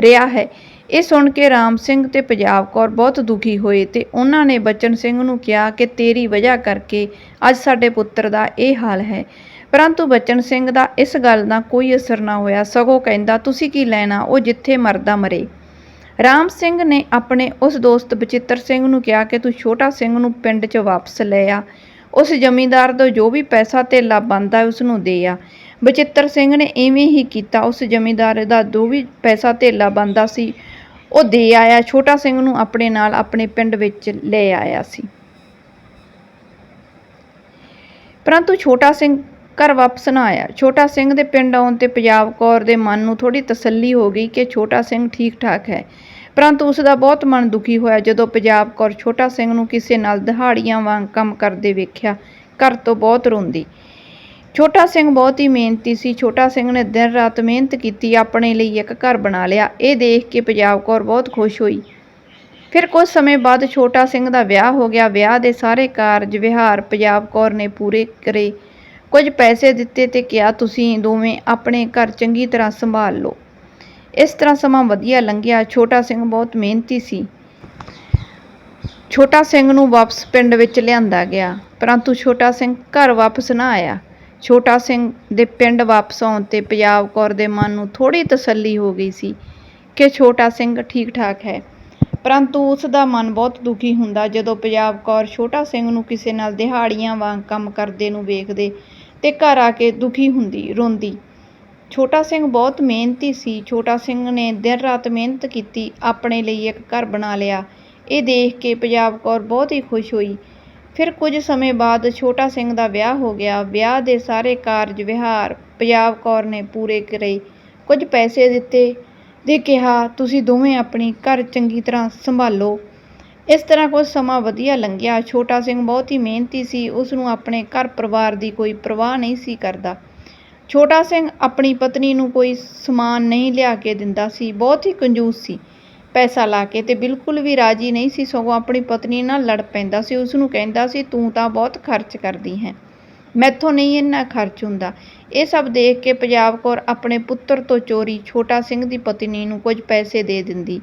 ਰਿਹਾ ਹੈ। ਇਹ ਸੁਣ ਕੇ ਰਾਮ ਸਿੰਘ ਤੇ ਪੰਜਾਬ ਕੌਰ ਬਹੁਤ ਦੁਖੀ ਹੋਏ ਤੇ ਉਹਨਾਂ ਨੇ ਬਚਨ ਸਿੰਘ ਨੂੰ ਕਿਹਾ ਕਿ ਤੇਰੀ ਵਜ੍ਹਾ ਕਰਕੇ ਅੱਜ ਸਾਡੇ ਪੁੱਤਰ ਦਾ ਇਹ ਹਾਲ ਹੈ। ਪਰੰਤੂ ਬਚਨ ਸਿੰਘ ਦਾ ਇਸ ਗੱਲ ਦਾ ਕੋਈ ਅਸਰ ਨਾ ਹੋਇਆ। ਸਗੋਂ ਕਹਿੰਦਾ, ਤੁਸੀਂ ਕੀ ਲੈਣਾ? ਉਹ ਜਿੱਥੇ ਮਰਦਾ ਮਰੇ। ਰਾਮ ਸਿੰਘ ਨੇ ਆਪਣੇ ਉਸ ਦੋਸਤ ਬਚਿੱਤਰ ਸਿੰਘ ਨੂੰ ਕਿਹਾ ਕਿ ਤੂੰ ਛੋਟਾ ਸਿੰਘ ਨੂੰ ਪਿੰਡ 'ਚ ਵਾਪਸ ਲੈ ਆ। ਉਸ ਜ਼ਮੀਂਦਾਰ ਦਾ ਜੋ ਵੀ ਪੈਸਾ ਧੇਲਾ ਬਣਦਾ ਉਸ ਨੂੰ ਦੇ ਆ। ਬਚਿੱਤਰ ਸਿੰਘ ਨੇ ਐਵੇਂ ਹੀ ਕੀਤਾ। ਉਸ ਜ਼ਮੀਂਦਾਰ ਦਾ ਜੋ ਵੀ ਪੈਸਾ ਧੇਲਾ ਬਣਦਾ ਸੀ, ਉਹ ਦੇ ਆਇਆ। ਛੋਟਾ ਸਿੰਘ ਨੂੰ ਆਪਣੇ ਨਾਲ ਆਪਣੇ ਪਿੰਡ ਵਿੱਚ ਲੈ ਆਇਆ ਸੀ। ਪਰੰਤੂ ਛੋਟਾ ਸਿੰਘ ਘਰ ਵਾਪਸ ਨਾ ਆਇਆ। ਛੋਟਾ ਸਿੰਘ ਦੇ ਪਿੰਡ ਆਉਣ ਤੇ ਪੰਜਾਬ ਕੌਰ ਦੇ ਮਨ ਨੂੰ ਥੋੜੀ ਤਸੱਲੀ ਹੋ ਗਈ ਕਿ ਛੋਟਾ ਸਿੰਘ ਠੀਕ ਠਾਕ ਹੈ। ਪਰੰਤੂ ਉਸ ਦਾ ਬਹੁਤ ਮਨ ਦੁਖੀ ਹੋਇਆ ਜਦੋਂ ਪੰਜਾਬ ਕੌਰ ਛੋਟਾ ਸਿੰਘ ਨੂੰ ਕਿਸੇ ਨਾਲ ਦਿਹਾੜੀਆਂ ਵਾਂਗ ਕੰਮ ਕਰਦੇ ਵੇਖਿਆ, ਘਰ ਤੋਂ ਬਹੁਤ ਰੋਂਦੀ। ਛੋਟਾ ਸਿੰਘ ਬਹੁਤ ਹੀ ਮਿਹਨਤੀ ਸੀ, ਛੋਟਾ ਸਿੰਘ ਨੇ ਦਿਨ ਰਾਤ ਮਿਹਨਤ ਕੀਤੀ, ਆਪਣੇ ਲਈ ਇੱਕ ਘਰ ਬਣਾ ਲਿਆ। ਇਹ ਦੇਖ ਕੇ ਪੰਜਾਬ ਕੌਰ ਬਹੁਤ ਖੁਸ਼ ਹੋਈ। ਫਿਰ ਕੁਝ ਸਮੇਂ ਬਾਅਦ ਛੋਟਾ ਸਿੰਘ ਦਾ ਵਿਆਹ ਹੋ ਗਿਆ। ਵਿਆਹ ਦੇ ਸਾਰੇ ਕਾਰਜ ਵਿਹਾਰ ਪੰਜਾਬ ਕੌਰ ਨੇ ਪੂਰੇ ਕਰੇ। ਕੁਝ ਪੈਸੇ ਦਿੱਤੇ ਤੇ ਕਿਹਾ, ਤੁਸੀਂ ਦੋਵੇਂ ਆਪਣੇ ਘਰ ਚੰਗੀ ਤਰ੍ਹਾਂ ਸੰਭਾਲ ਲਓ। ਇਸ ਤਰ੍ਹਾਂ ਸਮਾਂ ਵਧੀਆ ਲੰਘਿਆ। ਛੋਟਾ ਸਿੰਘ ਬਹੁਤ ਮਿਹਨਤੀ ਸੀ। ਛੋਟਾ ਸਿੰਘ ਨੂੰ ਵਾਪਸ ਪਿੰਡ ਵਿੱਚ ਲਿਆਂਦਾ ਗਿਆ, ਪਰੰਤੂ ਛੋਟਾ ਸਿੰਘ ਘਰ ਵਾਪਸ ਨਾ ਆਇਆ। ਛੋਟਾ ਸਿੰਘ ਦੇ ਪਿੰਡ ਵਾਪਸ ਆਉਣ ਤੇ ਪੰਜਾਬ ਕੌਰ ਦੇ ਮਨ ਨੂੰ ਥੋੜੀ ਤਸੱਲੀ ਹੋ ਗਈ ਸੀ ਕਿ ਛੋਟਾ ਸਿੰਘ ਠੀਕ ਠਾਕ ਹੈ। ਪਰੰਤੂ ਉਸ ਦਾ ਮਨ ਬਹੁਤ ਦੁਖੀ ਹੁੰਦਾ ਜਦੋਂ ਪੰਜਾਬ ਕੌਰ ਛੋਟਾ ਸਿੰਘ ਨੂੰ ਕਿਸੇ ਨਾਲ ਦਿਹਾੜੀਆਂ ਵਾਂਗ ਕੰਮ ਕਰਦੇ ਨੂੰ ਵੇਖਦੇ ਤੇ ਘਰ ਆ ਕੇ ਦੁਖੀ ਹੁੰਦੀ, ਰੋਂਦੀ। ਛੋਟਾ ਸਿੰਘ ਬਹੁਤ ਮਿਹਨਤੀ ਸੀ। ਛੋਟਾ ਸਿੰਘ ਨੇ ਦਿਨ ਰਾਤ ਮਿਹਨਤ ਕੀਤੀ, ਆਪਣੇ ਲਈ ਇੱਕ ਘਰ ਬਣਾ ਲਿਆ। ਇਹ ਦੇਖ ਕੇ ਪੰਜਾਬ ਕੌਰ ਬਹੁਤ ਹੀ ਖੁਸ਼ ਹੋਈ। ਫਿਰ ਕੁਝ ਸਮੇਂ ਬਾਅਦ ਛੋਟਾ ਸਿੰਘ ਦਾ ਵਿਆਹ ਹੋ ਗਿਆ। ਵਿਆਹ ਦੇ ਸਾਰੇ ਕਾਰਜ ਵਿਹਾਰ ਪੰਜਾਬ ਕੌਰ ਨੇ ਪੂਰੇ ਕਰੇ। ਕੁਝ ਪੈਸੇ ਦਿੱਤੇ। ਤੇ ਕਿਹਾ, ਤੁਸੀਂ ਦੋਵੇਂ ਆਪਣੀ ਘਰ ਚੰਗੀ ਤਰ੍ਹਾਂ ਸੰਭਾਲੋ। ਇਸ ਤਰ੍ਹਾਂ ਕੁਝ ਸਮਾਂ ਵਧੀਆ ਲੰਘਿਆ। ਛੋਟਾ ਸਿੰਘ ਬਹੁਤ ਹੀ ਮਿਹਨਤੀ ਸੀ। ਉਸਨੂੰ ਆਪਣੇ ਘਰ ਪਰਿਵਾਰ ਦੀ ਕੋਈ ਪਰਵਾਹ ਨਹੀਂ ਸੀ ਕਰਦਾ। ਛੋਟਾ ਸਿੰਘ ਆਪਣੀ ਪਤਨੀ ਨੂੰ ਕੋਈ ਸਮਾਨ ਨਹੀਂ ਲਿਆ ਕੇ ਦਿੰਦਾ ਸੀ, ਬਹੁਤ ਹੀ ਕੰਜੂਸ ਸੀ। ਪੈਸਾ ਲਾ ਕੇ ਤੇ ਬਿਲਕੁਲ ਵੀ ਰਾਜੀ ਨਹੀਂ ਸੀ, ਸਗੋਂ ਆਪਣੀ ਪਤਨੀ ਨਾਲ ਲੜ ਪੈਂਦਾ ਸੀ। ਉਸ ਨੂੰ ਕਹਿੰਦਾ ਸੀ, ਤੂੰ ਤਾਂ ਬਹੁਤ ਖਰਚ ਕਰਦੀ ਹੈ। ਮੈਥੋਂ ਨਹੀਂ ਇੰਨਾ ਖਰਚ ਹੁੰਦਾ। ਇਹ ਸਭ ਦੇਖ ਕੇ ਪੰਜਾਬ ਕੌਰ ਆਪਣੇ ਪੁੱਤਰ ਤੋਂ ਚੋਰੀ ਛੋਟਾ ਸਿੰਘ ਦੀ ਪਤਨੀ ਨੂੰ ਕੁਝ ਪੈਸੇ ਦੇ ਦਿੰਦੀ।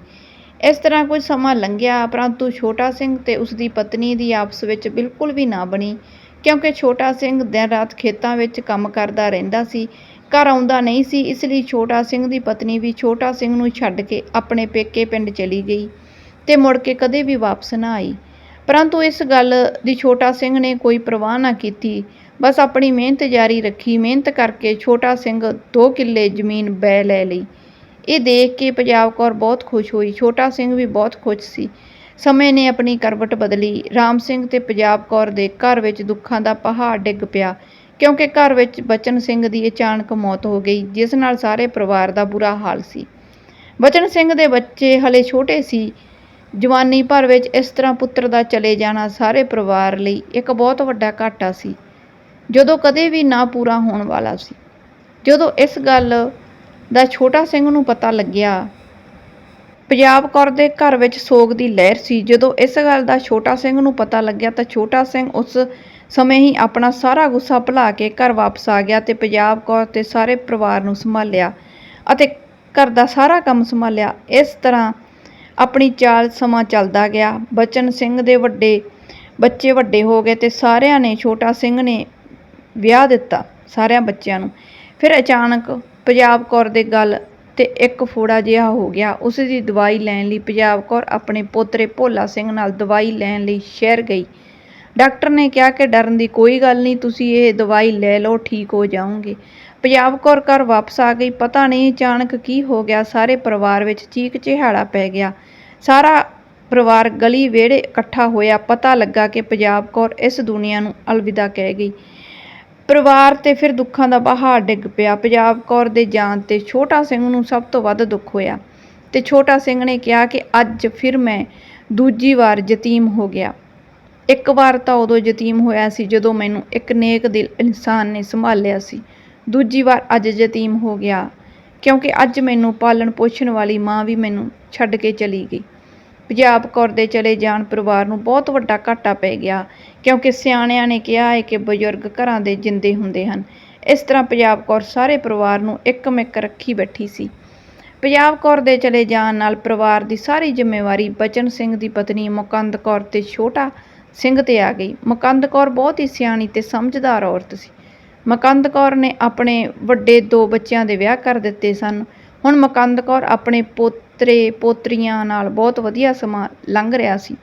ਇਸ ਤਰ੍ਹਾਂ ਕੁਝ ਸਮਾਂ ਲੰਘਿਆ, ਪਰੰਤੂ ਛੋਟਾ ਸਿੰਘ ਤੇ ਉਸ ਦੀ ਪਤਨੀ ਦੀ ਆਪਸ ਵਿੱਚ ਬਿਲਕੁਲ ਵੀ ਨਾ ਬਣੀ। ਕਿਉਂਕਿ ਛੋਟਾ ਸਿੰਘ ਦਿਨ ਰਾਤ ਖੇਤਾਂ ਵਿੱਚ ਕੰਮ ਕਰਦਾ ਰਹਿੰਦਾ ਸੀ, ਘਰ ਆਉਂਦਾ ਨਹੀਂ ਸੀ, ਇਸ ਲਈ ਛੋਟਾ ਸਿੰਘ ਦੀ ਪਤਨੀ ਵੀ ਛੋਟਾ ਸਿੰਘ ਨੂੰ ਛੱਡ ਕੇ ਆਪਣੇ ਪੇਕੇ ਪਿੰਡ ਚਲੀ ਗਈ ਤੇ ਮੁੜ ਕੇ ਕਦੇ ਵੀ ਵਾਪਸ ਨਾ ਆਈ। ਪਰੰਤੂ ਇਸ ਗੱਲ ਦੀ ਛੋਟਾ ਸਿੰਘ ਨੇ ਕੋਈ ਪਰਵਾਹ ਨਾ ਕੀਤੀ। ਬਸ ਆਪਣੀ ਮਿਹਨਤ ਜਾਰੀ ਰੱਖੀ। ਮਿਹਨਤ ਕਰਕੇ ਛੋਟਾ ਸਿੰਘ 2 ਕਿੱਲੇ ਜ਼ਮੀਨ ਬੈ ਲੈ ਲਈ। ਇਹ ਦੇਖ ਕੇ ਪੰਜਾਬ ਕੌਰ ਬਹੁਤ ਖੁਸ਼ ਹੋਈ। ਛੋਟਾ ਸਿੰਘ ਵੀ ਬਹੁਤ ਖੁਸ਼ ਸੀ। ਸਮੇਂ ਨੇ ਆਪਣੀ ਕਰਵਟ ਬਦਲੀ। ਰਾਮ ਸਿੰਘ ਤੇ ਪੰਜਾਬ ਕੌਰ ਦੇ ਘਰ ਵਿੱਚ ਦੁੱਖਾਂ ਦਾ ਪਹਾੜ ਡਿੱਗ ਪਿਆ, ਕਿਉਂਕਿ ਘਰ ਵਿੱਚ ਬਚਨ ਸਿੰਘ ਦੀ ਅਚਾਨਕ ਮੌਤ ਹੋ ਗਈ, ਜਿਸ ਨਾਲ ਸਾਰੇ ਪਰਿਵਾਰ ਦਾ ਬੁਰਾ ਹਾਲ ਸੀ। ਬਚਨ ਸਿੰਘ ਦੇ ਬੱਚੇ ਹਲੇ ਛੋਟੇ ਸੀ। ਜਵਾਨੀ ਭਰ ਵਿੱਚ ਇਸ ਤਰ੍ਹਾਂ ਪੁੱਤਰ ਦਾ ਚਲੇ ਜਾਣਾ ਸਾਰੇ ਪਰਿਵਾਰ ਲਈ ਇੱਕ ਬਹੁਤ ਵੱਡਾ ਘਾਟਾ ਸੀ, ਜਦੋਂ ਕਦੇ ਵੀ ਨਾ ਪੂਰਾ ਹੋਣ ਵਾਲਾ ਸੀ। ਜਦੋਂ ਇਸ ਗੱਲ ਦਾ ਛੋਟਾ ਸਿੰਘ ਨੂੰ ਪਤਾ ਲੱਗਿਆ ਪੰਜਾਬ ਕੌਰ ਦੇ ਘਰ ਵਿੱਚ ਸੋਗ ਦੀ ਲਹਿਰ ਸੀ। ਜਦੋਂ ਇਸ ਗੱਲ ਦਾ ਛੋਟਾ ਸਿੰਘ ਨੂੰ ਪਤਾ ਲੱਗਿਆ ਤਾਂ ਛੋਟਾ ਸਿੰਘ ਉਸ ਸਮੇਂ ਹੀ ਆਪਣਾ ਸਾਰਾ ਗੁੱਸਾ ਭੁਲਾ ਕੇ ਘਰ ਵਾਪਸ ਆ ਗਿਆ ਤੇ ਪੰਜਾਬ ਕੌਰ ਤੇ ਸਾਰੇ ਪਰਿਵਾਰ ਨੂੰ ਸੰਭਾਲਿਆ ਅਤੇ ਘਰ ਦਾ ਸਾਰਾ ਕੰਮ ਸੰਭਾਲਿਆ। ਇਸ ਤਰ੍ਹਾਂ ਆਪਣੀ ਚਾਲ ਸਮਾਂ ਚੱਲਦਾ ਗਿਆ। ਬਚਨ ਸਿੰਘ ਦੇ ਵੱਡੇ, ਬੱਚੇ ਵੱਡੇ ਹੋ ਗਏ ਤੇ ਸਾਰਿਆਂ ਨੇ, ਛੋਟਾ ਸਿੰਘ ਨੇ ਵਿਆਹ ਦਿੱਤਾ ਸਾਰਿਆਂ ਬੱਚਿਆਂ ਨੂੰ। ਫਿਰ ਅਚਾਨਕ ਪੰਜਾਬ ਕੌਰ ਦੇ ਗੱਲ ਤੇ ਇੱਕ ਫੋੜਾ ਜਿਹਾ ਹੋ ਗਿਆ। ਉਸ ਦੀ ਦਵਾਈ ਲੈਣ ਲਈ ਪੰਜਾਬ ਕੌਰ ਆਪਣੇ ਪੋਤਰੇ ਭੋਲਾ ਸਿੰਘ ਨਾਲ ਦਵਾਈ ਲੈਣ ਲਈ ਸ਼ਹਿਰ ਗਈ। ਡਾਕਟਰ ਨੇ ਕਿਹਾ ਕਿ ਡਰਨ ਦੀ ਕੋਈ ਗੱਲ ਨਹੀਂ, ਤੁਸੀਂ ਇਹ ਦਵਾਈ ਲੈ ਲਓ, ਠੀਕ ਹੋ ਜਾਓਗੇ। ਪੰਜਾਬ ਕੌਰ ਘਰ ਵਾਪਸ ਆ ਗਈ। ਪਤਾ ਨਹੀਂ ਅਚਾਨਕ ਕੀ ਹੋ ਗਿਆ। ਸਾਰੇ ਪਰਿਵਾਰ ਵਿੱਚ ਚੀਕ ਚਿਹਾੜਾ ਪੈ ਗਿਆ। ਸਾਰਾ ਪਰਿਵਾਰ ਗਲੀ ਵਿਹੜੇ ਇਕੱਠਾ ਹੋਇਆ। ਪਤਾ ਲੱਗਾ ਕਿ ਪੰਜਾਬ ਕੌਰ ਇਸ ਦੁਨੀਆ ਨੂੰ ਅਲਵਿਦਾ ਕਹਿ ਗਈ। ਪਰਿਵਾਰ ਤੇ ਫਿਰ ਦੁੱਖਾਂ ਦਾ ਪਹਾੜ ਡਿੱਗ ਪਿਆ। ਪੰਜਾਬ ਕੌਰ ਦੇ ਜਾਣ ਤੇ ਛੋਟਾ ਸਿੰਘ ਨੂੰ ਸਭ ਤੋਂ ਵੱਧ ਦੁੱਖ ਹੋਇਆ ਤੇ ਛੋਟਾ ਸਿੰਘ ਨੇ ਕਿਹਾ ਕਿ ਅੱਜ ਫਿਰ ਮੈਂ ਦੂਜੀ ਵਾਰ ਯਤੀਮ ਹੋ ਗਿਆ। ਇੱਕ ਵਾਰ ਤਾਂ ਉਦੋਂ ਯਤੀਮ ਹੋਇਆ ਸੀ ਜਦੋਂ ਮੈਨੂੰ ਇੱਕ ਨੇਕ ਦਿਲ ਇਨਸਾਨ ਨੇ ਸੰਭਾਲਿਆ ਸੀ। ਦੂਜੀ ਵਾਰ ਅੱਜ ਯਤੀਮ ਹੋ ਗਿਆ ਕਿਉਂਕਿ ਅੱਜ ਮੈਨੂੰ ਪਾਲਣ ਪੋਸ਼ਣ ਵਾਲੀ ਮਾਂ ਵੀ ਮੈਨੂੰ ਛੱਡ ਕੇ ਚਲੀ ਗਈ। ਪੰਜਾਬ ਕੌਰ ਦੇ ਚਲੇ ਜਾਣ ਪਰਿਵਾਰ ਨੂੰ ਬਹੁਤ ਵੱਡਾ ਘਾਟਾ ਪੈ ਗਿਆ ਕਿਉਂਕਿ ਸਿਆਣਿਆਂ ਨੇ ਕਿਹਾ ਹੈ ਕਿ ਬਜ਼ੁਰਗ ਘਰਾਂ ਦੇ ਜਿੰਦੇ ਹੁੰਦੇ ਹਨ। ਇਸ ਤਰ੍ਹਾਂ ਪੰਜਾਬ ਕੌਰ ਸਾਰੇ ਪਰਿਵਾਰ ਨੂੰ ਇੱਕਮਿੱਕ ਰੱਖੀ ਬੈਠੀ ਸੀ। ਪੰਜਾਬ ਕੌਰ ਦੇ ਚਲੇ ਜਾਣ ਨਾਲ ਪਰਿਵਾਰ ਦੀ ਸਾਰੀ ਜ਼ਿੰਮੇਵਾਰੀ ਬਚਨ ਸਿੰਘ ਦੀ ਪਤਨੀ ਮੁਕੰਦ ਕੌਰ ਤੇ ਛੋਟਾ ਸਿੰਘ ਤੇ ਆ ਗਈ। ਮੁਕੰਦ ਕੌਰ ਬਹੁਤ ਹੀ ਸਿਆਣੀ ਤੇ ਸਮਝਦਾਰ ਔਰਤ ਸੀ। ਮੁਕੰਦ ਕੌਰ ਨੇ ਆਪਣੇ ਵੱਡੇ ਦੋ ਬੱਚਿਆਂ ਦੇ ਵਿਆਹ ਕਰ ਦਿੱਤੇ ਸਨ। ਹੁਣ ਮੁਕੰਦ ਕੌਰ ਆਪਣੇ ਪੋਤਰੇ, ਪੋਤਰੀਆਂ ਨਾਲ ਬਹੁਤ ਵਧੀਆ ਸਮਾਂ ਲੰਘ ਰਿਹਾ ਸੀ।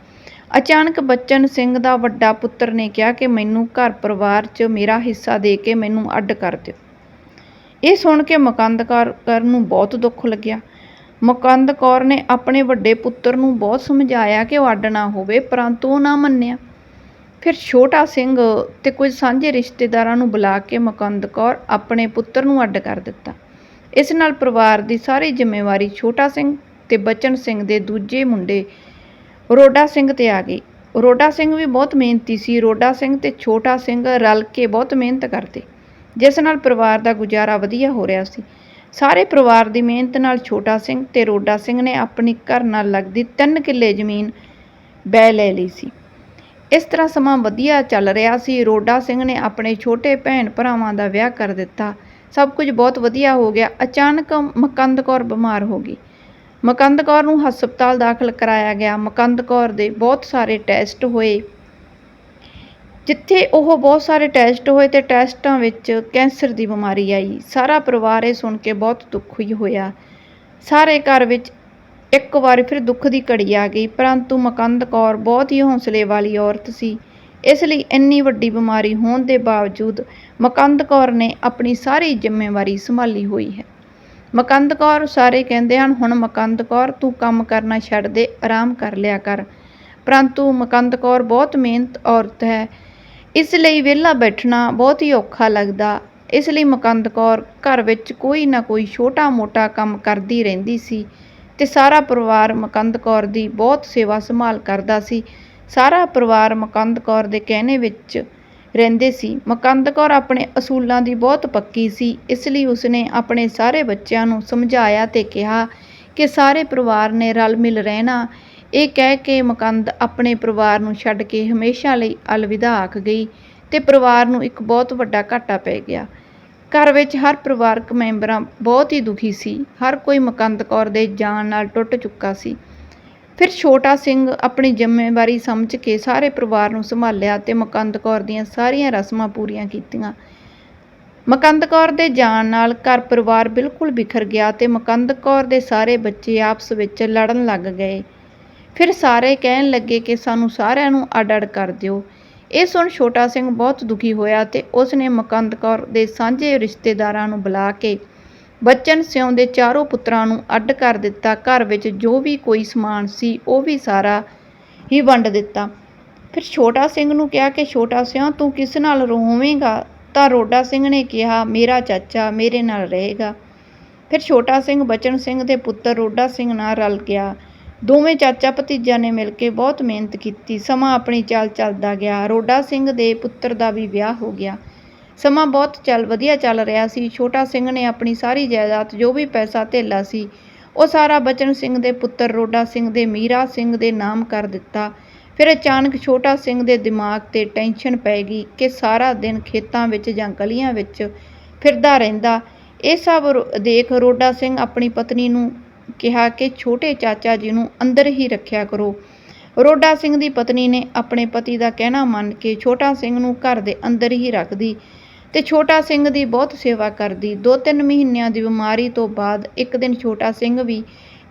ਅਚਾਨਕ ਬਚਨ ਸਿੰਘ ਦਾ ਵੱਡਾ ਪੁੱਤਰ ਨੇ ਕਿਹਾ ਕਿ ਮੈਨੂੰ ਘਰ ਪਰਿਵਾਰ 'ਚ ਮੇਰਾ ਹਿੱਸਾ ਦੇ ਕੇ ਮੈਨੂੰ ਅੱਡ ਕਰ ਦਿਓ। ਇਹ ਸੁਣ ਕੇ ਮੁਕੰਦ ਕੌਰ ਕੌਰ ਨੂੰ ਬਹੁਤ ਦੁੱਖ ਲੱਗਿਆ। ਮੁਕੰਦ ਕੌਰ ਨੇ ਆਪਣੇ ਵੱਡੇ ਪੁੱਤਰ ਨੂੰ ਬਹੁਤ ਸਮਝਾਇਆ ਕਿ ਉਹ ਅੱਡ ਨਾ ਹੋਵੇ, ਪਰੰਤੂ ਉਹ ਨਾ ਮੰਨਿਆ। ਫਿਰ ਛੋਟਾ ਸਿੰਘ ਤੇ ਕੁਝ ਸਾਂਝੇ ਰਿਸ਼ਤੇਦਾਰਾਂ ਨੂੰ ਬੁਲਾ ਕੇ ਮੁਕੰਦ ਕੌਰ ਆਪਣੇ ਪੁੱਤਰ ਨੂੰ ਅੱਡ ਕਰ ਦਿੱਤਾ। ਇਸ ਨਾਲ ਪਰਿਵਾਰ ਦੀ ਸਾਰੀ ਜ਼ਿੰਮੇਵਾਰੀ ਛੋਟਾ ਸਿੰਘ ਤੇ ਬਚਨ ਸਿੰਘ ਦੇ ਦੂਜੇ ਮੁੰਡੇ ਰੋਡਾ ਸਿੰਘ ਤੇ ਆ ਗਈ। ਰੋਡਾ ਸਿੰਘ ਵੀ ਬਹੁਤ ਮਿਹਨਤੀ ਸੀ। ਰੋਡਾ ਸਿੰਘ ਤੇ ਛੋਟਾ ਸਿੰਘ ਰਲ ਕੇ ਬਹੁਤ ਮਿਹਨਤ ਕਰਦੇ। ਜਿਸ ਨਾਲ ਪਰਿਵਾਰ ਦਾ ਗੁਜ਼ਾਰਾ ਵਧੀਆ ਹੋ ਰਿਹਾ ਸੀ। ਸਾਰੇ ਪਰਿਵਾਰ ਦੀ ਮਿਹਨਤ ਨਾਲ ਛੋਟਾ ਸਿੰਘ ਤੇ ਰੋਡਾ ਸਿੰਘ ਨੇ ਆਪਣੀ ਘਰ ਨਾਲ ਲੱਗਦੀ 3 ਕਿੱਲੇ ਜ਼ਮੀਨ ਬੈ ਲੈ ਲਈ ਸੀ। ਇਸ ਤਰ੍ਹਾਂ ਸਮਾਂ ਵਧੀਆ ਚੱਲ ਰਿਹਾ ਸੀ। ਰੋਡਾ ਸਿੰਘ ਨੇ ਆਪਣੇ ਛੋਟੇ ਭੈਣ ਭਰਾਵਾਂ ਦਾ ਵਿਆਹ ਕਰ ਦਿੱਤਾ। ਸਭ ਕੁਝ ਬਹੁਤ ਵਧੀਆ ਹੋ ਗਿਆ। ਅਚਾਨਕ ਮਕੰਦ ਕੌਰ ਬਿਮਾਰ ਹੋ ਗਈ। ਮਕੰਦ ਕੌਰ ਨੂੰ ਹਸਪਤਾਲ ਦਾਖਲ ਕਰਾਇਆ ਗਿਆ। ਮਕੰਦ ਕੌਰ ਦੇ ਬਹੁਤ ਸਾਰੇ ਟੈਸਟ ਹੋਏ। ਜਿੱਥੇ ਉਹ ਬਹੁਤ ਸਾਰੇ ਟੈਸਟ ਹੋਏ ਤੇ ਟੈਸਟਾਂ ਵਿੱਚ ਕੈਂਸਰ ਦੀ ਬਿਮਾਰੀ ਆਈ। ਸਾਰਾ ਪਰਿਵਾਰ ਇਹ ਸੁਣ ਕੇ ਬਹੁਤ ਦੁਖੀ ਹੋਇਆ। ਸਾਰੇ ਘਰ ਵਿੱਚ ਇੱਕ ਵਾਰ ਫਿਰ ਦੁੱਖ ਦੀ ਘੜੀ ਆ ਗਈ, ਪਰੰਤੂ ਮਕੰਦ ਕੌਰ ਬਹੁਤ ਹੀ ਹੌਸਲੇ ਵਾਲੀ ਔਰਤ ਸੀ। ਇਸ ਲਈ ਇੰਨੀ ਵੱਡੀ ਬਿਮਾਰੀ ਹੋਣ ਦੇ ਬਾਵਜੂਦ ਮਕੰਦ ਕੌਰ ਨੇ ਆਪਣੀ ਸਾਰੀ ਜ਼ਿੰਮੇਵਾਰੀ ਸੰਭਾਲੀ ਹੋਈ ਹੈ। ਮਕੰਦ ਕੌਰ ਸਾਰੇ ਕਹਿੰਦੇ ਹਨ, ਹੁਣ ਮਕੰਦ ਕੌਰ, ਤੂੰ ਕੰਮ ਕਰਨਾ ਛੱਡ ਦੇ, ਆਰਾਮ ਕਰ ਲਿਆ ਕਰ। ਪਰੰਤੂ ਮਕੰਦ ਕੌਰ ਬਹੁਤ ਮਿਹਨਤ ਔਰਤ ਹੈ। ਇਸ ਲਈ ਵਿਹਲਾ ਬੈਠਣਾ ਬਹੁਤ ਹੀ ਔਖਾ ਲੱਗਦਾ। ਇਸ ਲਈ ਮੁਕੰਦ ਕੌਰ ਘਰ ਵਿੱਚ ਕੋਈ ਨਾ ਕੋਈ ਛੋਟਾ-ਮੋਟਾ ਕੰਮ ਕਰਦੀ ਰਹਿੰਦੀ ਸੀ ਤੇ ਸਾਰਾ ਪਰਿਵਾਰ ਮੁਕੰਦ ਕੌਰ ਦੀ ਬਹੁਤ ਸੇਵਾ ਸੰਭਾਲ ਕਰਦਾ ਸੀ। ਸਾਰਾ ਪਰਿਵਾਰ ਮੁਕੰਦ ਕੌਰ ਦੇ ਕਹਿਣੇ ਵਿੱਚ ਰਹਿੰਦੇ ਸੀ। ਮਕੰਦ ਕੌਰ ਆਪਣੇ ਅਸੂਲਾਂ ਦੀ ਬਹੁਤ ਪੱਕੀ ਸੀ। ਇਸ ਲਈ ਉਸਨੇ ਆਪਣੇ ਸਾਰੇ ਬੱਚਿਆਂ ਨੂੰ ਸਮਝਾਇਆ ਤੇ ਕਿਹਾ ਕਿ ਸਾਰੇ ਪਰਿਵਾਰ ਨੇ ਰਲ ਮਿਲ ਰਹਿਣਾ। ਇਹ ਕਹਿ ਕੇ ਮੁਕੰਦ ਆਪਣੇ ਪਰਿਵਾਰ ਨੂੰ ਛੱਡ ਕੇ ਹਮੇਸ਼ਾ ਲਈ ਅਲਵਿਦਾ ਆਖ ਗਈ ਤੇ ਪਰਿਵਾਰ ਨੂੰ ਇੱਕ ਬਹੁਤ ਵੱਡਾ ਘਾਟਾ ਪੈ ਗਿਆ। ਘਰ ਵਿੱਚ ਹਰ ਪਰਿਵਾਰਕ ਮੈਂਬਰਾਂ ਬਹੁਤ ਹੀ ਦੁਖੀ ਸੀ। ਹਰ ਕੋਈ ਮੁਕੰਦ ਕੌਰ ਦੇ ਜਾਣ ਨਾਲ ਟੁੱਟ ਚੁੱਕਾ ਸੀ। ਫਿਰ ਛੋਟਾ ਸਿੰਘ ਆਪਣੀ ਜ਼ਿੰਮੇਵਾਰੀ ਸਮਝ ਕੇ ਸਾਰੇ ਪਰਿਵਾਰ ਨੂੰ ਸੰਭਾਲਿਆ ਤੇ ਮਕੰਦ ਕੌਰ ਦੀਆਂ ਸਾਰੀਆਂ ਰਸਮਾਂ ਪੂਰੀਆਂ ਕੀਤੀਆਂ। ਮੁਕੰਦ ਕੌਰ ਦੇ ਜਾਣ ਨਾਲ ਘਰ ਪਰਿਵਾਰ ਬਿਲਕੁਲ ਬਿਖਰ ਗਿਆ ਤੇ ਮਕੰਦ ਕੌਰ ਦੇ ਸਾਰੇ ਬੱਚੇ ਆਪਸ ਵਿੱਚ ਲੜਨ ਲੱਗ ਗਏ। ਫਿਰ ਸਾਰੇ ਕਹਿਣ ਲੱਗੇ ਕਿ ਸਾਨੂੰ ਸਾਰਿਆਂ ਨੂੰ ਅੱਡ-ਅੱਡ ਕਰ ਦਿਓ। ਇਹ ਸੁਣ ਛੋਟਾ ਸਿੰਘ ਬਹੁਤ ਦੁਖੀ ਹੋਇਆ ਤੇ ਉਸ ਨੇ ਮੁਕੰਦ ਕੌਰ ਦੇ ਸਾਂਝੇ ਰਿਸ਼ਤੇਦਾਰਾਂ ਨੂੰ ਬੁਲਾ ਕੇ ਬਚਨ ਸਿਉਂ ਦੇ ਚਾਰੋਂ ਪੁੱਤਰਾਂ ਨੂੰ ਅੱਡ ਕਰ ਦਿੱਤਾ। ਘਰ ਵਿੱਚ ਜੋ ਵੀ ਕੋਈ ਸਮਾਨ ਸੀ, ਉਹ ਵੀ ਸਾਰਾ ਹੀ ਵੰਡ ਦਿੱਤਾ। ਫਿਰ ਛੋਟਾ ਸਿੰਘ ਨੂੰ ਕਿਹਾ ਕਿ, ਛੋਟਾ ਸਿਉਂ, ਤੂੰ ਕਿਸ ਨਾਲ ਰੋਵੇਂਗਾ? ਤਾਂ ਰੋਡਾ ਸਿੰਘ ਨੇ ਕਿਹਾ, ਮੇਰਾ ਚਾਚਾ ਮੇਰੇ ਨਾਲ ਰਹੇਗਾ। ਫਿਰ ਛੋਟਾ ਸਿੰਘ, ਬਚਨ ਸਿੰਘ ਦੇ ਪੁੱਤਰ ਰੋਡਾ ਸਿੰਘ ਨਾਲ ਰਲ ਗਿਆ। ਦੋਵੇਂ ਚਾਚਾ ਭਤੀਜਾ ਨੇ ਮਿਲ ਕੇ ਬਹੁਤ ਮਿਹਨਤ ਕੀਤੀ। ਸਮਾਂ ਆਪਣੀ ਚਾਲ ਚੱਲਦਾ ਗਿਆ। ਰੋਡਾ ਸਿੰਘ ਦੇ ਪੁੱਤਰ ਦਾ ਵੀ ਵਿਆਹ ਹੋ ਗਿਆ। ਸਮਾਂ ਬਹੁਤ ਚੱਲ, ਵਧੀਆ ਚੱਲ ਰਿਹਾ ਸੀ। ਛੋਟਾ ਸਿੰਘ ਨੇ ਆਪਣੀ ਸਾਰੀ ਜਾਇਦਾਦ, ਜੋ ਵੀ ਪੈਸਾ ਧੇਲਾ ਸੀ, ਉਹ ਸਾਰਾ ਬਚਨ ਸਿੰਘ ਦੇ ਪੁੱਤਰ ਰੋਡਾ ਸਿੰਘ ਦੇ ਮੀਰਾ ਸਿੰਘ ਦੇ ਨਾਮ ਕਰ ਦਿੱਤਾ। ਫਿਰ ਅਚਾਨਕ ਛੋਟਾ ਸਿੰਘ ਦੇ ਦਿਮਾਗ ਤੇ ਟੈਨਸ਼ਨ ਪੈ ਗਈ ਕਿ ਸਾਰਾ ਦਿਨ ਖੇਤਾਂ ਵਿੱਚ ਜਾਂ ਗਲੀਆਂ ਵਿੱਚ ਫਿਰਦਾ ਰਹਿੰਦਾ। ਇਹ ਸਭ ਰੋ- ਦੇਖ ਰੋਡਾ ਸਿੰਘ ਆਪਣੀ ਪਤਨੀ ਨੂੰ ਕਿਹਾ ਕਿ ਛੋਟੇ ਚਾਚਾ ਜੀ ਨੂੰ ਅੰਦਰ ਹੀ ਰੱਖਿਆ ਕਰੋ। ਰੋਡਾ ਸਿੰਘ ਦੀ ਪਤਨੀ ਨੇ ਆਪਣੇ ਪਤੀ ਦਾ ਕਹਿਣਾ ਮੰਨ ਕੇ ਛੋਟਾ ਸਿੰਘ ਨੂੰ ਘਰ ਦੇ ਅੰਦਰ ਹੀ ਰੱਖਦੀ ਤੇ ਛੋਟਾ ਸਿੰਘ ਦੀ ਬਹੁਤ ਸੇਵਾ ਕਰਦੀ। ਦੋ ਤਿੰਨ ਮਹੀਨਿਆਂ ਦੀ ਬਿਮਾਰੀ ਤੋਂ ਬਾਅਦ ਇੱਕ ਦਿਨ ਛੋਟਾ ਸਿੰਘ ਵੀ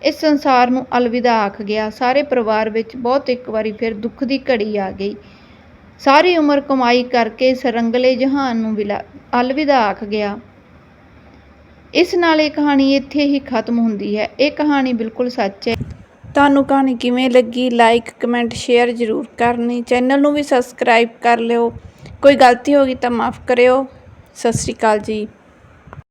ਇਸ ਸੰਸਾਰ ਨੂੰ ਅਲਵਿਦਾ ਆਖ ਗਿਆ। ਸਾਰੇ ਪਰਿਵਾਰ ਵਿੱਚ ਬਹੁਤ ਇੱਕ ਵਾਰੀ ਫਿਰ ਦੁੱਖ ਦੀ ਘੜੀ ਆ ਗਈ। ਸਾਰੀ ਉਮਰ ਕਮਾਈ ਕਰਕੇ ਇਸ ਰੰਗਲੇ ਜਹਾਨ ਨੂੰ ਵਿਲਾ ਅਲਵਿਦਾ ਆਖ ਗਿਆ। ਇਸ ਨਾਲ ਇਹ ਕਹਾਣੀ ਇੱਥੇ ਹੀ ਖਤਮ ਹੁੰਦੀ ਹੈ। ਇਹ ਕਹਾਣੀ ਬਿਲਕੁਲ ਸੱਚ ਹੈ। ਤੁਹਾਨੂੰ ਕਹਾਣੀ ਕਿਵੇਂ ਲੱਗੀ? ਲਾਈਕ ਕਮੈਂਟ ਸ਼ੇਅਰ ਜ਼ਰੂਰ ਕਰਨੀ। ਚੈਨਲ ਨੂੰ ਵੀ ਸਬਸਕ੍ਰਾਈਬ ਕਰ ਲਿਓ। ਕੋਈ ਗਲਤੀ ਹੋ ਗਈ ਤਾਂ ਮਾਫ ਕਰਿਓ। ਸਤਿ ਸ਼੍ਰੀ ਅਕਾਲ ਜੀ।